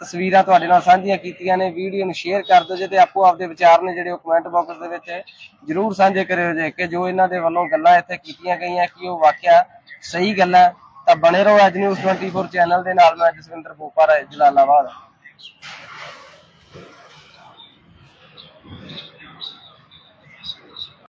ਤਸਵੀਰਾਂ ਤੁਹਾਡੇ ਨਾਲ ਸਾਂਝੀਆਂ ਕੀਤੀਆਂ ਨੇ, ਵੀਡੀਓ ਨੂੰ ਸ਼ੇਅਰ ਕਰ ਦਿਓ, ਜੇ ਤੇ ਆਪੋ ਆਪਦੇ ਵਿਚਾਰ ਨੇ ਜਿਹੜੇ ਉਹ ਕਮੈਂਟ ਬਾਕਸ ਦੇ ਵਿੱਚ ਜਰੂਰ ਸਾਂਝੇ ਕਰਿਓ ਜੇ, ਕਿ ਜੋ ਇਹਨਾਂ ਦੇ ਵੱਲੋਂ ਗੱਲਾਂ ਇੱਥੇ ਕੀਤੀਆਂ ਗਈਆਂ, ਕਿ ਉਹ ਵਾਕਿਆ ਸਹੀ ਗੱਲ ਹੈ ਤਾਂ ਬਣੇ ਰਹੋ ਅੱਜ ਨਿਊਜ਼ 24 ਚੈਨਲ ਦੇ ਨਾਲ, ਮੈਂ ਜਸਵਿੰਦਰ ਬੋਪਾਰਾ ਜਲਾਲਾਬਾਦ